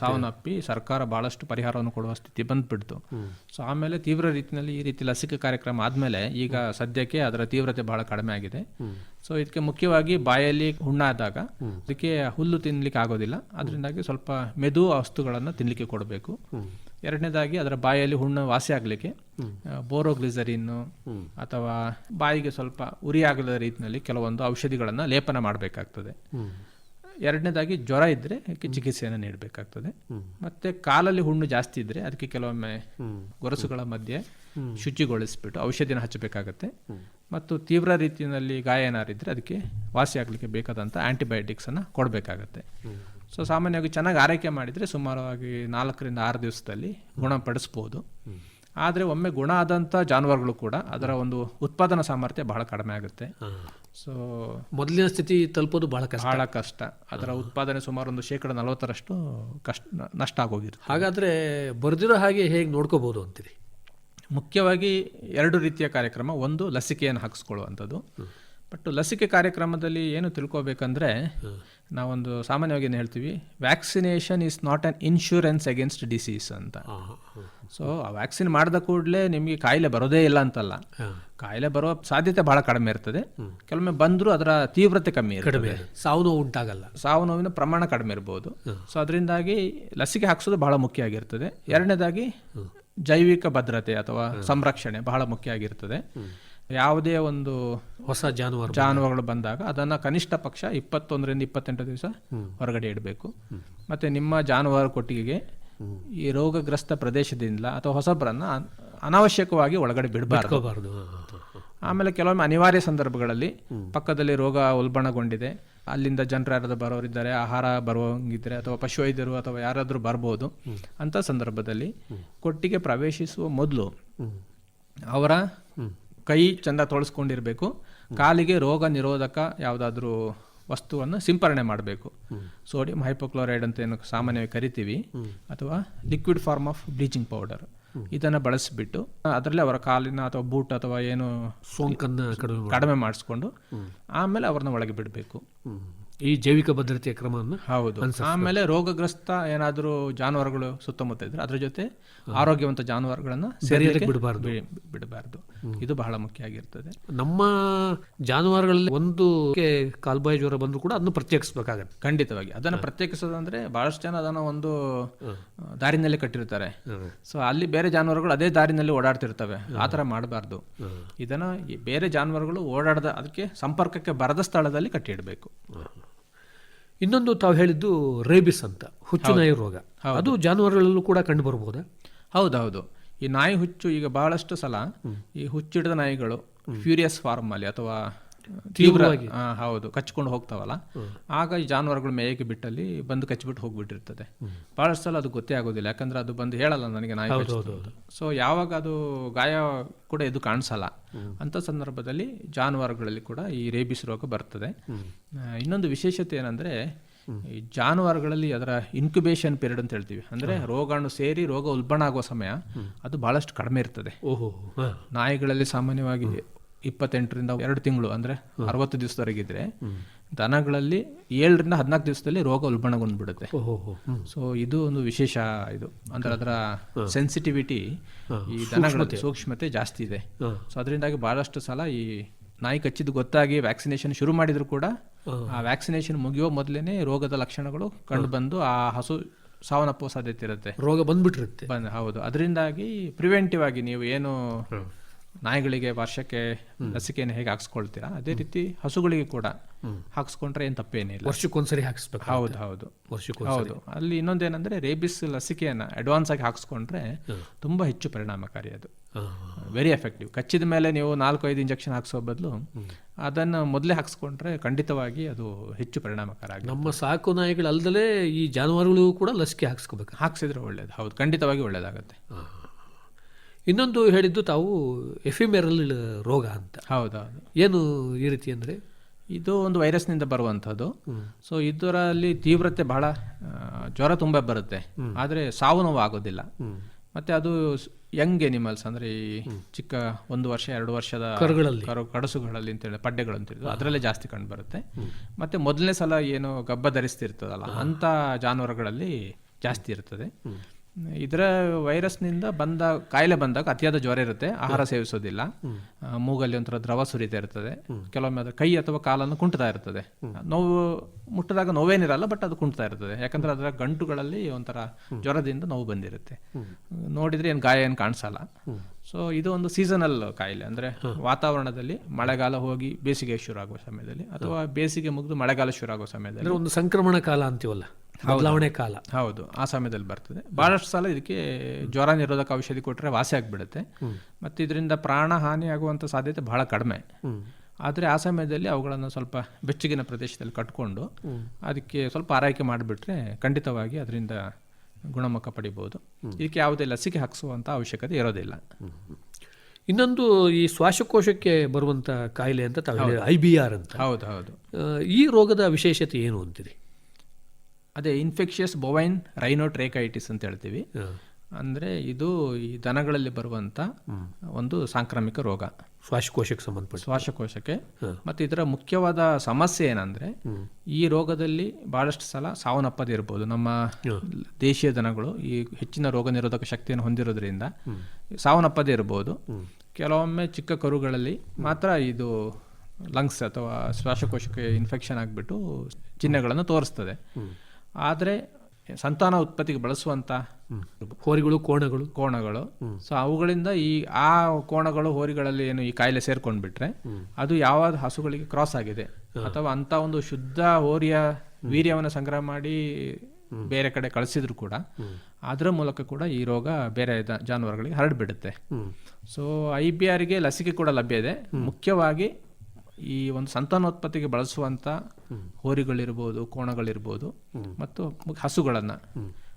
ಸಾವನ್ನಪ್ಪಿ. ಸರ್ಕಾರ ಬಹಳಷ್ಟು ಪರಿಹಾರವನ್ನು ಕೊಡುವ ಸ್ಥಿತಿ ಬಂದ್ಬಿಡ್ತು. ಸೊ ಆಮೇಲೆ ತೀವ್ರ ರೀತಿಯಲ್ಲಿ ಈ ರೀತಿ ಲಸಿಕೆ ಕಾರ್ಯಕ್ರಮ ಆದಮೇಲೆ ಈಗ ಸದ್ಯಕ್ಕೆ ಅದರ ತೀವ್ರತೆ ಬಹಳ ಕಡಿಮೆ ಆಗಿದೆ. ಸೊ ಇದಕ್ಕೆ ಮುಖ್ಯವಾಗಿ ಬಾಯಲ್ಲಿ ಹುಣ್ಣಾದಾಗ ಅದಕ್ಕೆ ಹುಲ್ಲು ತಿನ್ಲಿಕ್ಕೆ ಆಗೋದಿಲ್ಲ. ಅದರಿಂದಾಗಿ ಸ್ವಲ್ಪ ಮೆದು ವಸ್ತುಗಳನ್ನು ತಿನ್ಲಿಕ್ಕೆ ಕೊಡಬೇಕು. ಎರಡನೇದಾಗಿ ಅದರ ಬಾಯಲ್ಲಿ ಹುಣ್ಣು ವಾಸಿ ಆಗಲಿಕ್ಕೆ ಬೋರೋಗ್ಲಿಸರಿನ್ನು ಅಥವಾ ಬಾಯಿಗೆ ಸ್ವಲ್ಪ ಉರಿ ಆಗದ ರೀತಿಯಲ್ಲಿ ಕೆಲವೊಂದು ಔಷಧಿಗಳನ್ನು ಲೇಪನ ಮಾಡಬೇಕಾಗ್ತದೆ. ಎರಡನೇದಾಗಿ ಜ್ವರ ಇದ್ದರೆ ಅದಕ್ಕೆ ಚಿಕಿತ್ಸೆಯನ್ನು ನೀಡಬೇಕಾಗ್ತದೆ. ಮತ್ತೆ ಕಾಲಲ್ಲಿ ಹುಣ್ಣು ಜಾಸ್ತಿ ಇದ್ದರೆ ಅದಕ್ಕೆ ಕೆಲವೊಮ್ಮೆ ಗೊರಸುಗಳ ಮಧ್ಯೆ ಶುಚಿಗೊಳಿಸ್ಬಿಟ್ಟು ಔಷಧಿನ ಹಚ್ಚಬೇಕಾಗತ್ತೆ. ಮತ್ತು ತೀವ್ರ ರೀತಿಯಲ್ಲಿ ಗಾಯ ಏನಾರಿದ್ರೆ ಅದಕ್ಕೆ ವಾಸಿ ಆಗಲಿಕ್ಕೆ ಬೇಕಾದಂಥ ಆಂಟಿಬಯೋಟಿಕ್ಸ್ ಅನ್ನ ಕೊಡಬೇಕಾಗತ್ತೆ. ಸೊ ಸಾಮಾನ್ಯವಾಗಿ ಚೆನ್ನಾಗಿ ಆರೈಕೆ ಮಾಡಿದರೆ ಸುಮಾರಾಗಿ ನಾಲ್ಕರಿಂದ ಆರು ದಿವಸದಲ್ಲಿ ಗುಣಪಡಿಸ್ಬೋದು ಆದರೆ ಒಮ್ಮೆ ಗುಣ ಆದಂಥ ಜಾನುವಾರುಗಳು ಕೂಡ ಅದರ ಒಂದು ಉತ್ಪಾದನಾ ಸಾಮರ್ಥ್ಯ ಬಹಳ ಕಡಿಮೆ ಆಗುತ್ತೆ. ಸೊ ಮೊದಲಿನ ಸ್ಥಿತಿ ತಲುಪೋದು ಬಹಳ ಕಷ್ಟ. ಬಹಳ ಕಷ್ಟ. ಅದರ ಉತ್ಪಾದನೆ ಸುಮಾರು ಒಂದು ಶೇಕಡ ನಲವತ್ತರಷ್ಟು ಕಷ್ಟ ನಷ್ಟ ಆಗೋಗಿರುತ್ತೆ. ಹಾಗಾದರೆ ಬರೆದಿರೋ ಹಾಗೆ ಹೇಗೆ ನೋಡ್ಕೋಬೋದು ಅಂತೀರಿ? ಮುಖ್ಯವಾಗಿ ಎರಡು ರೀತಿಯ ಕಾರ್ಯಕ್ರಮ. ಒಂದು ಲಸಿಕೆಯನ್ನು ಹಾಕಿಸ್ಕೊಳ್ಳುವಂಥದ್ದು. ಬಟ್ ಲಸಿಕೆ ಕಾರ್ಯಕ್ರಮದಲ್ಲಿ ಏನು ತಿಳ್ಕೊಬೇಕಂದ್ರೆ ನಾವೊಂದು ಸಾಮಾನ್ಯವಾಗಿ ಏನು ಹೇಳ್ತೀವಿ vaccination is not an insurance against disease ಅಂತ. ಸೊ ಆ ವ್ಯಾಕ್ಸಿನ್ ಮಾಡಿದ ಕೂಡಲೇ ನಿಮಗೆ ಕಾಯಿಲೆ ಬರೋದೇ ಇಲ್ಲ ಅಂತಲ್ಲ. ಕಾಯಿಲೆ ಬರೋ ಸಾಧ್ಯತೆ ಬಹಳ ಕಡಿಮೆ ಇರ್ತದೆ. ಕೆಲವೊಮ್ಮೆ ಬಂದರೂ ಅದರ ತೀವ್ರತೆ ಕಮ್ಮಿ ಇರ್ತದೆ. ಸಾವು ನೋವು ಉಂಟಾಗಲ್ಲ. ಸಾವು ನೋವಿನ ಪ್ರಮಾಣ ಕಡಿಮೆ ಇರ್ಬೋದು. ಸೊ ಅದರಿಂದಾಗಿ ಲಸಿಕೆ ಹಾಕ್ಸೋದು ಬಹಳ ಮುಖ್ಯ ಆಗಿರ್ತದೆ. ಎರಡನೇದಾಗಿ ಜೈವಿಕ ಭದ್ರತೆ ಅಥವಾ ಸಂರಕ್ಷಣೆ ಬಹಳ ಮುಖ್ಯ ಆಗಿರ್ತದೆ. ಯಾವುದೇ ಒಂದು ಹೊಸ ಜಾನುವಾರು ಜಾನುವಾರುಗಳು ಬಂದಾಗ ಅದನ್ನು ಕನಿಷ್ಠ ಪಕ್ಷ ಇಪ್ಪತ್ತೊಂದರಿಂದ ಇಪ್ಪತ್ತೆಂಟು ದಿವಸ ಹೊರಗಡೆ ಇಡಬೇಕು. ಮತ್ತು ನಿಮ್ಮ ಜಾನುವಾರು ಕೊಟ್ಟಿಗೆಗೆ ಈ ರೋಗಗ್ರಸ್ತ ಪ್ರದೇಶದಿಂದ ಅಥವಾ ಹೊಸಬರನ್ನು ಅನ್- ಅನಾವಶ್ಯಕವಾಗಿ ಒಳಗಡೆ ಬಿಡಬಾರ್ದು. ಆಮೇಲೆ ಕೆಲವೊಮ್ಮೆ ಅನಿವಾರ್ಯ ಸಂದರ್ಭಗಳಲ್ಲಿ ಪಕ್ಕದಲ್ಲಿ ರೋಗ ಉಲ್ಬಣಗೊಂಡಿದೆ. ಅಲ್ಲಿಂದ ಜನರು ಯಾರಾದರೂ ಬರೋರಿದ್ದಾರೆ ಆಹಾರ ಬರುವಂಗಿದ್ರೆ ಅಥವಾ ಪಶುವೈದ್ಯರು ಅಥವಾ ಯಾರಾದರೂ ಬರ್ಬೋದು. ಅಂಥ ಸಂದರ್ಭದಲ್ಲಿ ಕೊಟ್ಟಿಗೆ ಪ್ರವೇಶಿಸುವ ಮೊದಲು ಅವರ ಕೈ ಚಂದ ತೊಳಸ್ಕೊಂಡಿರಬೇಕು. ಕಾಲಿಗೆ ರೋಗ ನಿರೋಧಕ ಯಾವುದಾದ್ರೂ ವಸ್ತುವನ್ನು ಸಿಂಪರಣೆ ಮಾಡಬೇಕು. ಸೋಡಿಯಂ ಹೈಪೋಕ್ಲೋರೈಡ್ ಅಂತ ಏನು ಸಾಮಾನ್ಯವಾಗಿ ಕರಿತೀವಿ. ಅಥವಾ liquid form of bleaching powder. ಇದನ್ನು ಬಳಸಿಬಿಟ್ಟು ಅದರಲ್ಲಿ ಅವರ ಕಾಲಿನ ಅಥವಾ ಬೂಟ್ ಅಥವಾ ಏನು ಸೋಂಕನ್ನು ಕಡಿಮೆ ಮಾಡಿ ಕಡಿಮೆ ಮಾಡಿಸ್ಕೊಂಡು ಆಮೇಲೆ ಅವ್ರನ್ನ ಒಳಗೆ ಬಿಡಬೇಕು. ಈ ಜೈವಿಕ ಭದ್ರತೆಯ ಕ್ರಮವನ್ನು ಹೌದು. ಆಮೇಲೆ ರೋಗಗ್ರಸ್ತ ಏನಾದರೂ ಜಾನುವಾರುಗಳು ಸುತ್ತಮುತ್ತ ಇದ್ರೆ ಅದ್ರ ಜೊತೆ ಆರೋಗ್ಯವಂತ ಜಾನುವಾರುಗಳನ್ನ ಸರಿಯಾಗಿ ಬಿಡಬಾರ್ದು. ಬಿಡಬಾರ್ದು. ಇದು ಬಹಳ ಮುಖ್ಯ ಆಗಿರ್ತದೆ. ನಮ್ಮ ಜಾನುವಾರುಗಳಲ್ಲಿ ಒಂದು ಕಾಲ್ಬಾಯಿ ಜ್ವರ ಬಂದರೂ ಕೂಡ ಅದನ್ನು ಪ್ರತ್ಯೇಕಿಸಬೇಕಾಗತ್ತೆ. ಖಂಡಿತವಾಗಿ. ಅದನ್ನು ಪ್ರತ್ಯೇಕಿಸೋದಂದ್ರೆ ಬಹಳಷ್ಟು ಜನ ಅದನ್ನು ಒಂದು ದಾರಿನಲ್ಲಿ ಕಟ್ಟಿರ್ತಾರೆ. ಸೊ ಅಲ್ಲಿ ಬೇರೆ ಜಾನುವಾರುಗಳು ಅದೇ ದಾರಿನಲ್ಲಿ ಓಡಾಡ್ತಿರ್ತವೆ. ಆ ಥರ ಮಾಡಬಾರ್ದು. ಇದನ್ನು ಬೇರೆ ಜಾನುವಾರುಗಳು ಓಡಾಡದ ಅದಕ್ಕೆ ಸಂಪರ್ಕಕ್ಕೆ ಬರದ ಸ್ಥಳದಲ್ಲಿ ಕಟ್ಟಿಡಬೇಕು. ಇನ್ನೊಂದು ತಾವು ಹೇಳಿದ್ದು ರೇಬಿಸ್ ಅಂತ ಹುಚ್ಚು ನಾಯಿ ರೋಗ. ಅದು ಜಾನುವಾರುಗಳಲ್ಲೂ ಕೂಡ ಕಂಡು ಬರ್ಬೋದಾ? ಹೌದೌದು. ಈ ನಾಯಿ ಹುಚ್ಚು ಈಗ ಬಹಳಷ್ಟು ಸಲ ಈ ಹುಚ್ಚಿಡಿದ ನಾಯಿಗಳು ಫ್ಯೂರಿಯಸ್ ಫಾರ್ಮ್ ಅಲ್ಲಿ ಅಥವಾ ತೀವ್ರ ಹೌದು ಕಚ್ಕೊಂಡು ಹೋಗ್ತಾವಲ್ಲ. ಆಗ ಈ ಜಾನುವಾರುಗಳು ಮೇಯಕ್ಕೆ ಬಿಟ್ಟಲ್ಲಿ ಬಂದು ಕಚ್ಚಿಬಿಟ್ಟು ಹೋಗ್ಬಿಟ್ಟಿರ್ತದೆ. ಬಹಳಷ್ಟು ಸಲ ಅದು ಗೊತ್ತೇ ಆಗೋದಿಲ್ಲ ಯಾಕಂದ್ರೆ ಅದು ಬಂದು ಹೇಳಲ್ಲ ನನಗೆ ನಾಯಿ ಸೊ ಯಾವಾಗ ಅದು ಗಾಯ ಕೂಡ ಇದು ಕಾಣಿಸಲ್ಲ. ಅಂತ ಸಂದರ್ಭದಲ್ಲಿ ಜಾನುವಾರುಗಳಲ್ಲಿ ಕೂಡ ಈ ರೇಬಿಸ್ ರೋಗ ಬರ್ತದೆ. ಇನ್ನೊಂದು ವಿಶೇಷತೆ ಏನಂದ್ರೆ ಈ ಜಾನುವಾರುಗಳಲ್ಲಿ ಅದರ ಇನ್ಕ್ಯುಬೇಷನ್ ಪೀರಿಯಡ್ ಅಂತ ಹೇಳ್ತೀವಿ. ಅಂದ್ರೆ ರೋಗಾಣು ಸೇರಿ ರೋಗ ಉಲ್ಬಣ ಆಗುವ ಸಮಯ ಅದು ಬಹಳಷ್ಟು ಕಡಿಮೆ ಇರ್ತದೆ. ಓಹೋ ನಾಯಿಗಳಲ್ಲಿ ಸಾಮಾನ್ಯವಾಗಿ ಇಪ್ಪತ್ತೆಂಟರಿಂದ ಎರಡು ತಿಂಗಳು ಅಂದ್ರೆ ಅರವತ್ತು ದಿವಸದವರೆಗಿದ್ರೆ ದನಗಳಲ್ಲಿ ಏಳರಿಂದ ಹದಿನಾಲ್ಕು ದಿವಸದಲ್ಲಿ ರೋಗ ಉಲ್ಬಣಗೊಂಡ್ಬಿಡುತ್ತೆ. ಸೊ ಇದು ಒಂದು ವಿಶೇಷ ಇದು. ಅಂದ್ರೆ ಅದರ ಸೆನ್ಸಿಟಿವಿಟಿ ಈ ದನಗಳ ಸೂಕ್ಷ್ಮತೆ. ಜಾಸ್ತಿ ಇದೆ. ಸೊ ಅದರಿಂದಾಗಿ ಬಹಳಷ್ಟು ಸಲ ಈ ನಾಯಿ ಕಚ್ಚಿದ್ದು ಗೊತ್ತಾಗಿ ವ್ಯಾಕ್ಸಿನೇಷನ್ ಶುರು ಮಾಡಿದ್ರು ಕೂಡ ಆ ವ್ಯಾಕ್ಸಿನೇಷನ್ ಮುಗಿಯೋ ಮೊದಲೇನೆ ರೋಗದ ಲಕ್ಷಣಗಳು ಕಂಡು ಬಂದು ಆ ಹಸು ಸಾವನ್ನಪ್ಪುವ ಸಾಧ್ಯತೆ ಇರುತ್ತೆ. ರೋಗ ಬಂದ್ಬಿಟ್ಟಿರುತ್ತೆ. ಬಂದ್ ಹೌದು. ಅದರಿಂದಾಗಿ ಪ್ರಿವೆಂಟಿವ್ ಆಗಿ ನೀವು ಏನು ನಾಯಿಗಳಿಗೆ ವರ್ಷಕ್ಕೆ ಲಸಿಕೆಯನ್ನು ಹೇಗೆ ಹಾಕ್ಸ್ಕೊಳ್ತೀರಾ? ಅದೇ ರೀತಿ ಹಸುಗಳಿಗೆ ಕೂಡ ಹಾಕಿಸ್ಕೊಂಡ್ರೆ ಏನು ತಪ್ಪೇನಿಲ್ಲ. ವರ್ಷಕ್ಕೊಂದ್ಸರಿ ಹಾಕಿಸ್ಬೇಕು ಹೌದು ಹೌದು. ವರ್ಷಕ್ಕೆ ಹೌದು. ಅಲ್ಲಿ ಇನ್ನೊಂದೇನಂದ್ರೆ ರೇಬಿಸ್ ಲಸಿಕೆಯನ್ನು ಅಡ್ವಾನ್ಸ್ ಆಗಿ ಹಾಕ್ಸ್ಕೊಂಡ್ರೆ ತುಂಬಾ ಹೆಚ್ಚು ಪರಿಣಾಮಕಾರಿ ಅದು. ವೆರಿ ಎಫೆಕ್ಟಿವ್ ಕಚ್ಚಿದ ಮೇಲೆ ನೀವು ನಾಲ್ಕು ಐದು ಇಂಜೆಕ್ಷನ್ ಹಾಕ್ಸೋ ಬದಲು ಅದನ್ನು ಮೊದಲೇ ಹಾಕ್ಸ್ಕೊಂಡ್ರೆ ಖಂಡಿತವಾಗಿ ಅದು ಹೆಚ್ಚು ಪರಿಣಾಮಕಾರ ನಮ್ಮ ಸಾಕು ನಾಯಿಗಳಲ್ಲದೇ ಈ ಜಾನುವಾರುಗಳಿಗೂ ಕೂಡ ಲಸಿಕೆ ಹಾಕ್ಸ್ಕೋಬೇಕು ಹಾಕ್ಸಿದ್ರೆ ಒಳ್ಳೇದು. ಹೌದು ಖಂಡಿತವಾಗಿ ಒಳ್ಳೇದಾಗುತ್ತೆ. ಇನ್ನೊಂದು ಹೇಳಿದ್ದು ತಾವು ಎಫಿಮೆರಲ್ ರೋಗ ಅಂತ. ಹೌದೌದು. ಏನು ಈ ರೀತಿ ಅಂದರೆ? ಇದು ಒಂದು ವೈರಸ್ನಿಂದ ಬರುವಂಥದ್ದು. ಸೊ ಇದರಲ್ಲಿ ತೀವ್ರತೆ ಬಹಳ ಜ್ವರ ತುಂಬ ಬರುತ್ತೆ. ಆದರೆ ಸಾವು ನೋವು ಆಗೋದಿಲ್ಲ ಮತ್ತೆ ಅದು ಯಂಗ್ ಎನಿಮಲ್ಸ್ ಅಂದ್ರೆ ಈ ಚಿಕ್ಕ ಒಂದು ವರ್ಷ ಎರಡು ವರ್ಷದ ಕರುಗಳಲ್ಲಿ. ಕರು ಕಡಸುಗಳಲ್ಲಿ ಅಂತೇಳಿ ಪಡ್ಡೆಗಳು ಅಂತ ಹೇಳಿದ್ರು. ಅದರಲ್ಲೇ ಜಾಸ್ತಿ ಕಂಡು ಬರುತ್ತೆ. ಮತ್ತೆ ಮೊದಲನೇ ಸಲ ಏನು ಗಬ್ಬ ಧರಿಸ್ತಿರ್ತದಲ್ಲ ಅಂತ ಜಾನುವಾರುಗಳಲ್ಲಿ ಜಾಸ್ತಿ ಇರ್ತದೆ. ಇದರ ವೈರಸ್ನಿಂದ ಬಂದ ಕಾಯಿಲೆ ಬಂದಾಗ ಅತಿಯಾದ ಜ್ವರ ಇರುತ್ತೆ ಆಹಾರ ಸೇವಿಸೋದಿಲ್ಲ. ಮೂಗಲ್ಲಿ ಒಂಥರ ದ್ರವ ಸುರಿತಾ ಇರ್ತದೆ. ಕೆಲವೊಮ್ಮೆ ಅದು ಕೈ ಅಥವಾ ಕಾಲನ್ನು ಕುಂಟ್ತಾ ಇರ್ತದೆ. ನೋವು ಮುಟ್ಟದಾಗ ನೋವೇನಿರಲ್ಲ ಬಟ್ ಅದು ಕುಂಟ್ತಾ ಇರ್ತದೆ. ಯಾಕಂದ್ರೆ ಅದರ ಗಂಟುಗಳಲ್ಲಿ ಒಂಥರ ಜ್ವರದಿಂದ ನೋವು ಬಂದಿರುತ್ತೆ. ನೋಡಿದ್ರೆ ಏನು ಗಾಯ ಏನು ಕಾಣಿಸಲ್ಲ. ಸೊ ಇದು ಒಂದು ಸೀಸನಲ್ ಕಾಯಿಲೆ. ಅಂದ್ರೆ ವಾತಾವರಣದಲ್ಲಿ ಮಳೆಗಾಲ ಹೋಗಿ ಬೇಸಿಗೆ ಶುರು ಆಗುವ ಸಮಯದಲ್ಲಿ ಅಥವಾ ಬೇಸಿಗೆ ಮುಗಿದು ಮಳೆಗಾಲ ಶುರು ಆಗುವ ಸಮಯದಲ್ಲಿ. ಒಂದು ಸಂಕ್ರಮಣ ಕಾಲ ಅಂತೀವಲ್ಲ. ಬದಲಾವಣೆ ಕಾಲ. ಹೌದು ಆ ಸಮಯದಲ್ಲಿ ಬರ್ತದೆ. ಬಹಳಷ್ಟು ಸಲ ಇದಕ್ಕೆ ಜ್ವರ ನಿರೋಧಕ ಔಷಧಿ ಕೊಟ್ಟರೆ ವಾಸಿ ಆಗಿಬಿಡುತ್ತೆ. ಮತ್ತು ಇದರಿಂದ ಪ್ರಾಣ ಹಾನಿ ಆಗುವಂಥ ಸಾಧ್ಯತೆ ಬಹಳ ಕಡಿಮೆ. ಆದರೆ ಆ ಸಮಯದಲ್ಲಿ ಅವುಗಳನ್ನು ಸ್ವಲ್ಪ ಬೆಚ್ಚಗಿನ ಪ್ರದೇಶದಲ್ಲಿ ಕಟ್ಕೊಂಡು ಅದಕ್ಕೆ ಸ್ವಲ್ಪ ಆರೈಕೆ ಮಾಡಿಬಿಟ್ರೆ ಖಂಡಿತವಾಗಿ ಅದರಿಂದ ಗುಣಮುಖ ಪಡಿಬೋದು. ಇದಕ್ಕೆ ಯಾವುದೇ ಲಸಿಕೆ ಹಾಕಿಸುವಂಥ ಅವಶ್ಯಕತೆ ಇರೋದಿಲ್ಲ. ಇನ್ನೊಂದು ಈ ಶ್ವಾಸಕೋಶಕ್ಕೆ ಬರುವಂತ ಕಾಯಿಲೆ ಅಂತ ತಾವು ಐ ಬಿ ಆರ್ ಅಂತ. ಹೌದು ಹೌದು. ಈ ರೋಗದ ವಿಶೇಷತೆ ಏನು ಅಂತೀರಿ? ಅದೇ ಇನ್ಫೆಕ್ಷಿಯಸ್ ಬೊವೈನ್ ರೈನೋಟ್ರೇಕೈಟಿಸ್ ಅಂತ ಹೇಳ್ತೀವಿ. ಅಂದರೆ ಇದು ಈ ದನಗಳಲ್ಲಿ ಬರುವಂಥ ಒಂದು ಸಾಂಕ್ರಾಮಿಕ ರೋಗ. ಶ್ವಾಸಕೋಶಕ್ಕೆ ಸಂಬಂಧಪಟ್ಟ ಶ್ವಾಸಕೋಶಕ್ಕೆ. ಮತ್ತು ಇದರ ಮುಖ್ಯವಾದ ಸಮಸ್ಯೆ ಏನಂದರೆ ಈ ರೋಗದಲ್ಲಿ ಭಾಳಷ್ಟು ಸಲ ಸಾವನ್ನಪ್ಪದಿರ್ಬೋದು ನಮ್ಮ ದೇಶೀಯ ದನಗಳು ಈ ಹೆಚ್ಚಿನ ರೋಗ ನಿರೋಧಕ ಶಕ್ತಿಯನ್ನು ಹೊಂದಿರೋದ್ರಿಂದ ಸಾವನ್ನಪ್ಪದೇ ಇರ್ಬೋದು. ಕೆಲವೊಮ್ಮೆ ಚಿಕ್ಕ ಕರುಗಳಲ್ಲಿ ಮಾತ್ರ ಇದು ಲಂಗ್ಸ್ ಅಥವಾ ಶ್ವಾಸಕೋಶಕ್ಕೆ ಇನ್ಫೆಕ್ಷನ್ ಆಗಿಬಿಟ್ಟು ಚಿಹ್ನೆಗಳನ್ನು ತೋರಿಸ್ತದೆ. ಆದರೆ ಸಂತಾನ ಉತ್ಪತ್ತಿಗೆ ಬಳಸುವಂಥ ಹೋರಿಗಳು ಕೋಣಗಳು. ಕೋಣಗಳು. ಸೊ ಅವುಗಳಿಂದ ಈ ಆ ಕೋಣಗಳು ಹೋರಿಗಳಲ್ಲಿ ಏನು ಈ ಕಾಯಿಲೆ ಸೇರ್ಕೊಂಡ್ಬಿಟ್ರೆ ಅದು ಯಾವ ಹಸುಗಳಿಗೆ ಕ್ರಾಸ್ ಆಗಿದೆ. ಅಥವಾ ಅಂತ ಒಂದು ಶುದ್ಧ ಹೋರಿಯ ವೀರ್ಯವನ್ನು ಸಂಗ್ರಹ ಮಾಡಿ ಬೇರೆ ಕಡೆ ಕಳಿಸಿದ್ರು ಕೂಡ ಅದರ ಮೂಲಕ ಕೂಡ ಈ ರೋಗ ಬೇರೆ ಜಾನುವಾರುಗಳಿಗೆ ಹರಡಿಬಿಡುತ್ತೆ. ಸೊ ಐ ಬಿ ಆರ್ಗೆ ಲಸಿಕೆ ಕೂಡ ಲಭ್ಯ ಇದೆ. ಮುಖ್ಯವಾಗಿ ಈ ಒಂದು ಸಂತಾನೋತ್ಪತ್ತಿಗೆ ಬಳಸುವಂಥ ಹೋರಿಗಳಿರ್ಬೋದು ಕೋಣಗಳಿರ್ಬೋದು ಮತ್ತು ಹಸುಗಳನ್ನು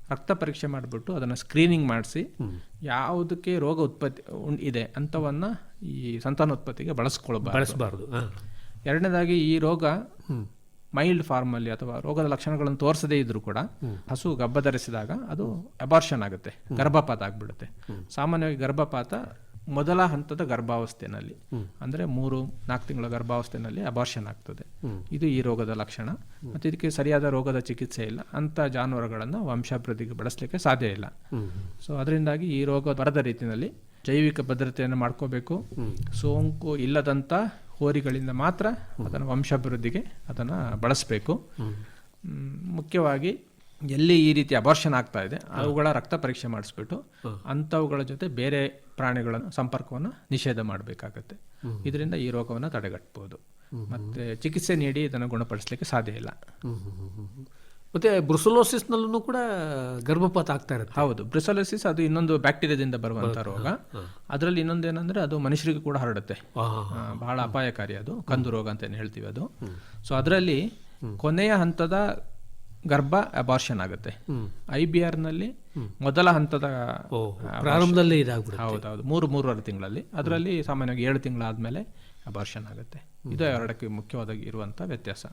ರಕ್ತ ಪರೀಕ್ಷೆ ಮಾಡಿಬಿಟ್ಟು ಅದನ್ನು ಸ್ಕ್ರೀನಿಂಗ್ ಮಾಡಿಸಿ ಯಾವುದಕ್ಕೆ ರೋಗ ಉತ್ಪತ್ತಿ ಇದೆ ಅಂಥವನ್ನ ಈ ಸಂತಾನೋತ್ಪತ್ತಿಗೆ ಬಳಸ್ಕೊಳ್ಬಾರ್ದು. ಬಳಸಬಾರ್ದು. ಎರಡನೇದಾಗಿ ಈ ರೋಗ ಮೈಲ್ಡ್ ಫಾರ್ಮಲ್ಲಿ ಅಥವಾ ರೋಗದ ಲಕ್ಷಣಗಳನ್ನು ತೋರಿಸದೇ ಇದ್ದರೂ ಕೂಡ ಹಸು ಗಬ್ಬ ಧರಿಸಿದಾಗ ಅದು ಅಬಾರ್ಷನ್ ಆಗುತ್ತೆ ಗರ್ಭಪಾತ ಆಗಿಬಿಡುತ್ತೆ. ಸಾಮಾನ್ಯವಾಗಿ ಗರ್ಭಪಾತ ಮೊದಲ ಹಂತದ ಗರ್ಭಾವಸ್ಥೆನಲ್ಲಿ. ಅಂದ್ರೆ ಮೂರು ನಾಲ್ಕು ತಿಂಗಳ ಗರ್ಭಾವಸ್ಥೆನಲ್ಲಿ ಅಬಾರ್ಷನ್ ಆಗ್ತದೆ. ಇದು ಈ ರೋಗದ ಲಕ್ಷಣ. ಮತ್ತು ಇದಕ್ಕೆ ಸರಿಯಾದ ರೋಗದ ಚಿಕಿತ್ಸೆ ಇಲ್ಲ. ಅಂತ ಜಾನುವಾರುಗಳನ್ನು ವಂಶಾಭಿವೃದ್ಧಿಗೆ ಬಳಸಲಿಕ್ಕೆ ಸಾಧ್ಯ ಇಲ್ಲ. ಸೊ ಅದರಿಂದಾಗಿ ಈ ರೋಗ ಬರದ ರೀತಿಯಲ್ಲಿ ಜೈವಿಕ ಭದ್ರತೆಯನ್ನು ಮಾಡ್ಕೋಬೇಕು. ಸೋಂಕು ಇಲ್ಲದಂಥ ಹೋರಿಗಳಿಂದ ಮಾತ್ರ ಅದನ್ನು ವಂಶಾಭಿವೃದ್ಧಿಗೆ ಅದನ್ನು ಬಳಸಬೇಕು. ಮುಖ್ಯವಾಗಿ ಎಲ್ಲಿ ಈ ರೀತಿ ಅಬಾರ್ಷನ್ ಆಗ್ತಾ ಇದೆ ಅವುಗಳ ರಕ್ತ ಪರೀಕ್ಷೆ ಮಾಡಿಸ್ಬಿಟ್ಟು ಅಂಥವುಗಳ ಜೊತೆ ಬೇರೆ ಪ್ರಾಣಿಗಳ ಸಂಪರ್ಕವನ್ನು ನಿಷೇಧ ಮಾಡಬೇಕಾಗತ್ತೆ. ಇದರಿಂದ ಈ ರೋಗವನ್ನು ತಡೆಗಟ್ಟಬಹುದು ಮತ್ತೆ ಚಿಕಿತ್ಸೆ ನೀಡಿ ಇದನ್ನು ಗುಣಪಡಿಸಲಿಕ್ಕೆ ಸಾಧ್ಯ ಇಲ್ಲ. ಮತ್ತೆ ಬ್ರುಸಲೋಸಿಸ್ನಲ್ಲೂ ಕೂಡ ಗರ್ಭಪಾತ ಆಗ್ತಾ ಇರುತ್ತೆ. ಹೌದು ಬ್ರುಸಲೋಸಿಸ್ ಅದು ಇನ್ನೊಂದು ಬ್ಯಾಕ್ಟೀರಿಯಾದಿಂದ ಬರುವಂತಹ ರೋಗ. ಅದರಲ್ಲಿ ಇನ್ನೊಂದೇನಂದ್ರೆ ಅದು ಮನುಷ್ಯರಿಗೂ ಕೂಡ ಹರಡುತ್ತೆ. ಬಹಳ ಅಪಾಯಕಾರಿ ಅದು ಕಂದು ರೋಗ ಅಂತ ಹೇಳ್ತೀವಿ ಅದು. ಸೊ ಅದರಲ್ಲಿ ಕೊನೆಯ ಹಂತದ ಗರ್ಭ ಅಬಾರ್ಷನ್ ಆಗುತ್ತೆ. ಐ ಬಿ ಆರ್ನಲ್ಲಿ ಮೊದಲ ಹಂತದ ಪ್ರಾರಂಭದಲ್ಲಿ ಹೌದೌದು. ಮೂರು ಮೂರುವರೆ ತಿಂಗಳಲ್ಲಿ. ಅದರಲ್ಲಿ ಸಾಮಾನ್ಯವಾಗಿ ಏಳು ತಿಂಗಳಾದ್ಮೇಲೆ ಅಬಾರ್ಷನ್ ಆಗುತ್ತೆ. ಇದು ಎರಡಕ್ಕೆ ಮುಖ್ಯವಾದ ಇರುವಂತ ವ್ಯತ್ಯಾಸ.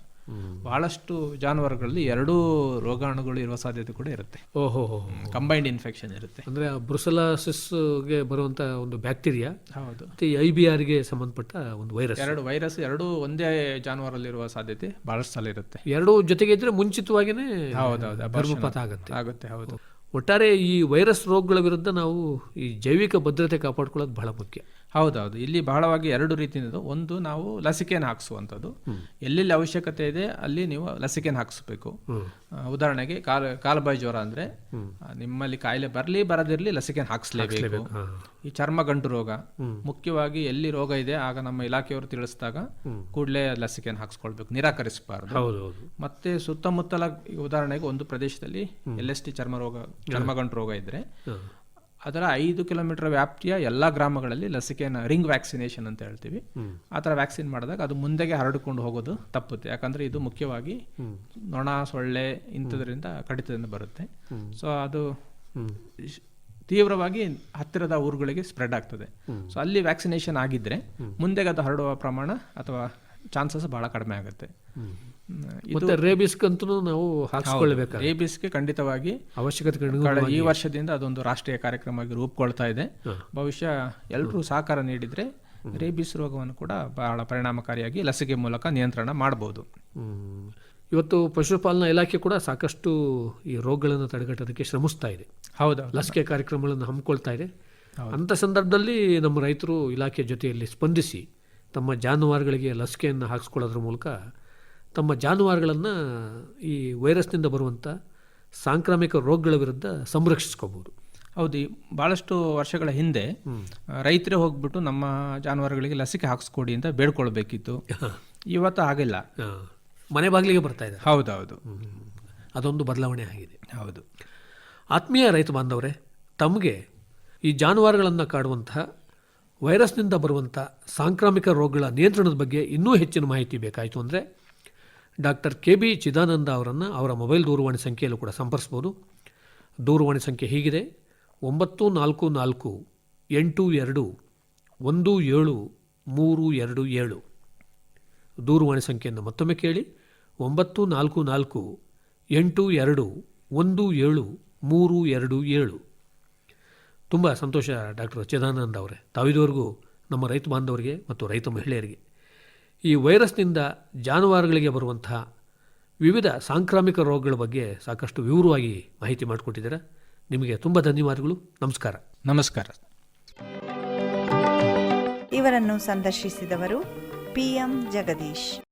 ಬಹಳಷ್ಟು ಜಾನುವಾರುಗಳಲ್ಲಿ ಎರಡೂ ರೋಗಾಣುಗಳು ಇರುವ ಸಾಧ್ಯತೆ ಕೂಡ ಇರುತ್ತೆ. ಓಹೋ. ಕಂಬೈನ್ಡ್ ಇನ್ಫೆಕ್ಷನ್ ಇರುತ್ತೆ. ಅಂದ್ರೆ ಬ್ರುಸಲಾಸಿಸ್ಗೆ ಬರುವಂತ ಒಂದು ಬ್ಯಾಕ್ಟೀರಿಯಾ ಹೌದು. ಮತ್ತೆ ಐ ಬಿ ಆರ್ಗೆ ಸಂಬಂಧಪಟ್ಟ ಒಂದು ವೈರಸ್ ಎರಡು ವೈರಸ್ ಎರಡು ಒಂದೇ ಜಾನುವಾರಲ್ಲಿರುವ ಸಾಧ್ಯತೆ ಬಹಳಷ್ಟು ಸಲ ಇರುತ್ತೆ. ಎರಡೂ ಜೊತೆಗೆ ಇದ್ರೆ ಮುಂಚಿತವಾಗಿನೇ ಹೌದೌದು ಗರ್ಭಪಾತ ಆಗುತ್ತೆ. ಆಗುತ್ತೆ. ಹೌದು. ಒಟ್ಟಾರೆ ಈ ವೈರಸ್ ರೋಗಗಳ ವಿರುದ್ಧ ನಾವು ಈ ಜೈವಿಕ ಭದ್ರತೆ ಕಾಪಾಡ್ಕೊಳ್ಳೋದು ಬಹಳ ಮುಖ್ಯ. ಹೌದೌದು ಇಲ್ಲಿ ಬಹಳವಾಗಿ ಎರಡು ರೀತಿಯದು ಒಂದು ನಾವು ಲಸಿಕೆಯನ್ನು ಹಾಕಿಸುವಂಥದ್ದು. ಎಲ್ಲೆಲ್ಲಿ ಅವಶ್ಯಕತೆ ಇದೆ ಅಲ್ಲಿ ನೀವು ಲಸಿಕೆಯನ್ನು ಹಾಕಿಸ್ಬೇಕು. ಉದಾಹರಣೆಗೆ ಕಾಲ ಕಾಲುಬಾಯಿ ಜ್ವರ ಅಂದರೆ ನಿಮ್ಮಲ್ಲಿ ಕಾಯಿಲೆ ಬರಲಿ ಬರದಿರಲಿ ಲಸಿಕೆಯನ್ನು ಹಾಕಿಸ್ಲೇಬೇಕು. ಈ ಚರ್ಮ ಗಂಟು ರೋಗ ಮುಖ್ಯವಾಗಿ ಎಲ್ಲಿ ರೋಗ ಇದೆ ಆಗ ನಮ್ಮ ಇಲಾಖೆಯವರು ತಿಳಿಸಿದಾಗ ಕೂಡಲೇ ಲಸಿಕೆಯನ್ನು ಹಾಕಿಸ್ಕೊಳ್ಬೇಕು ನಿರಾಕರಿಸಬಾರ್ದು. ಮತ್ತೆ ಸುತ್ತಮುತ್ತಲ ಉದಾಹರಣೆಗೆ ಒಂದು ಪ್ರದೇಶದಲ್ಲಿ ಎಲ್ ಎಸ್ ಟಿ ಚರ್ಮ ರೋಗ ಚರ್ಮಗಂಟು ರೋಗ ಇದ್ರೆ ಅದರ ಐದು ಕಿಲೋಮೀಟರ್ ವ್ಯಾಪ್ತಿಯ ಎಲ್ಲಾ ಗ್ರಾಮಗಳಲ್ಲಿ ಲಸಿಕೆಯನ್ನು ರಿಂಗ್ ವ್ಯಾಕ್ಸಿನೇಷನ್ ಅಂತ ಹೇಳ್ತೀವಿ. ಆ ಥರ ವ್ಯಾಕ್ಸಿನ್ ಮಾಡಿದಾಗ ಅದು ಮುಂದೆಗೆ ಹರಡಿಕೊಂಡು ಹೋಗೋದು ತಪ್ಪುತ್ತೆ. ಯಾಕಂದ್ರೆ ಇದು ಮುಖ್ಯವಾಗಿ ನೊಣ ಸೊಳ್ಳೆ ಇಂಥದ್ರಿಂದ ಕಡಿತದಿಂದ ಬರುತ್ತೆ. ಸೊ ಅದು ತೀವ್ರವಾಗಿ ಹತ್ತಿರದ ಊರುಗಳಿಗೆ ಸ್ಪ್ರೆಡ್ ಆಗ್ತದೆ. ಸೊ ಅಲ್ಲಿ ವ್ಯಾಕ್ಸಿನೇಷನ್ ಆಗಿದ್ರೆ ಮುಂದೆಗೆ ಅದು ಹರಡುವ ಪ್ರಮಾಣ ಅಥವಾ ಚಾನ್ಸಸ್ ಬಹಳ ಕಡಿಮೆ ಆಗುತ್ತೆ. ಮತ್ತೆ ರೇಬಿಸ್ಗಂತೂ ನಾವು ಹಾಕಿಸ್ಕೊಳ್ಬೇಕು ರೇಬಿಸ್ಗೆ ಖಂಡಿತವಾಗಿ ಅವಶ್ಯಕತೆ ಈ ವರ್ಷದಿಂದ ಅದೊಂದು ರಾಷ್ಟ್ರೀಯ ಕಾರ್ಯಕ್ರಮವಾಗಿ ರೂಪುಗೊಳ್ತಾ ಇದೆ. ಬಹುಶಃ ಎಲ್ಲರೂ ಸಹಕಾರ ನೀಡಿದ್ರೆ ರೇಬಿಸ್ ರೋಗವನ್ನು ಕೂಡ ಬಹಳ ಪರಿಣಾಮಕಾರಿಯಾಗಿ ಲಸಿಕೆ ಮೂಲಕ ನಿಯಂತ್ರಣ ಮಾಡಬಹುದು ಇವತ್ತು ಪಶುಪಾಲನಾ ಇಲಾಖೆ ಕೂಡ ಸಾಕಷ್ಟು ಈ ರೋಗಗಳನ್ನು ತಡೆಗಟ್ಟೋದಕ್ಕೆ ಶ್ರಮಿಸ್ತಾ ಇದೆ. ಹೌದಾ. ಲಸಿಕೆ ಕಾರ್ಯಕ್ರಮಗಳನ್ನು ಹಮ್ಮಿಕೊಳ್ತಾ ಇದೆ. ಅಂಥ ಸಂದರ್ಭದಲ್ಲಿ ನಮ್ಮ ರೈತರು ಇಲಾಖೆ ಜೊತೆಯಲ್ಲಿ ಸ್ಪಂದಿಸಿ ತಮ್ಮ ಜಾನುವಾರುಗಳಿಗೆ ಲಸಿಕೆಯನ್ನು ಹಾಕಿಸ್ಕೊಳ್ಳೋದ್ರ ಮೂಲಕ ತಮ್ಮ ಜಾನುವಾರುಗಳನ್ನು ಈ ವೈರಸ್ನಿಂದ ಬರುವಂಥ ಸಾಂಕ್ರಾಮಿಕ ರೋಗಗಳ ವಿರುದ್ಧ ಸಂರಕ್ಷಿಸ್ಕೋಬೋದು. ಹೌದು ಭಾಳಷ್ಟು ವರ್ಷಗಳ ಹಿಂದೆ ರೈತರೇ ಹೋಗ್ಬಿಟ್ಟು ನಮ್ಮ ಜಾನುವಾರುಗಳಿಗೆ ಲಸಿಕೆ ಹಾಕಿಸ್ಕೊಡಿ ಅಂತ ಬೇಡ್ಕೊಳ್ಬೇಕಿತ್ತು. ಇವತ್ತು ಆಗಿಲ್ಲ ಮನೆ ಬಾಗಿಲಿಗೆ ಬರ್ತಾ ಇದೆ ಹೌದೌದು. ಅದೊಂದು ಬದಲಾವಣೆ ಆಗಿದೆ. ಹೌದು. ಆತ್ಮೀಯ ರೈತ ಬಾಂಧವರೇ ತಮಗೆ ಈ ಜಾನುವಾರುಗಳನ್ನು ಕಾಡುವಂತಹ ವೈರಸ್ನಿಂದ ಬರುವಂಥ ಸಾಂಕ್ರಾಮಿಕ ರೋಗಗಳ ನಿಯಂತ್ರಣದ ಬಗ್ಗೆ ಇನ್ನೂ ಹೆಚ್ಚಿನ ಮಾಹಿತಿ ಬೇಕಾಯಿತು ಅಂದರೆ ಡಾಕ್ಟರ್ ಕೆ ಬಿ ಚಿದಾನಂದ ಅವರನ್ನು ಅವರ ಮೊಬೈಲ್ ದೂರವಾಣಿ ಸಂಖ್ಯೆಯಲ್ಲೂ ಕೂಡ ಸಂಪರ್ಸ್ಬೋದು. ದೂರವಾಣಿ ಸಂಖ್ಯೆ ಹೀಗಿದೆ. ಒಂಬತ್ತು ನಾಲ್ಕು ನಾಲ್ಕು ಎಂಟು ಎರಡು ಒಂದು ಏಳು ಮೂರು ಎರಡು ಏಳು. ದೂರವಾಣಿ ಸಂಖ್ಯೆಯನ್ನು ಮತ್ತೊಮ್ಮೆ ಕೇಳಿ. ಒಂಬತ್ತು ನಾಲ್ಕು ನಾಲ್ಕು ಎಂಟು ಎರಡು ಒಂದು ಏಳು ಮೂರು ಎರಡು ಏಳು. ತುಂಬ ಸಂತೋಷ ಡಾಕ್ಟರ್ ಚಿದಾನಂದ ಅವರೇ. ತಾವಿದವರೆಗೂ ನಮ್ಮ ರೈತ ಬಾಂಧವರಿಗೆ ಮತ್ತು ರೈತ ಮಹಿಳೆಯರಿಗೆ ಈ ವೈರಸ್ನಿಂದ ಜಾನುವಾರುಗಳಿಗೆ ಬರುವಂತಹ ವಿವಿಧ ಸಾಂಕ್ರಾಮಿಕ ರೋಗಗಳ ಬಗ್ಗೆ ಸಾಕಷ್ಟು ವಿವರವಾಗಿ ಮಾಹಿತಿ ಮಾಡಿಕೊಟ್ಟಿದ್ದೀರಾ. ನಿಮಗೆ ತುಂಬ ಧನ್ಯವಾದಗಳು. ನಮಸ್ಕಾರ. ನಮಸ್ಕಾರ. ಇವರನ್ನು ಸಂದರ್ಶಿಸಿದವರು ಪಿಎಂ ಜಗದೀಶ್.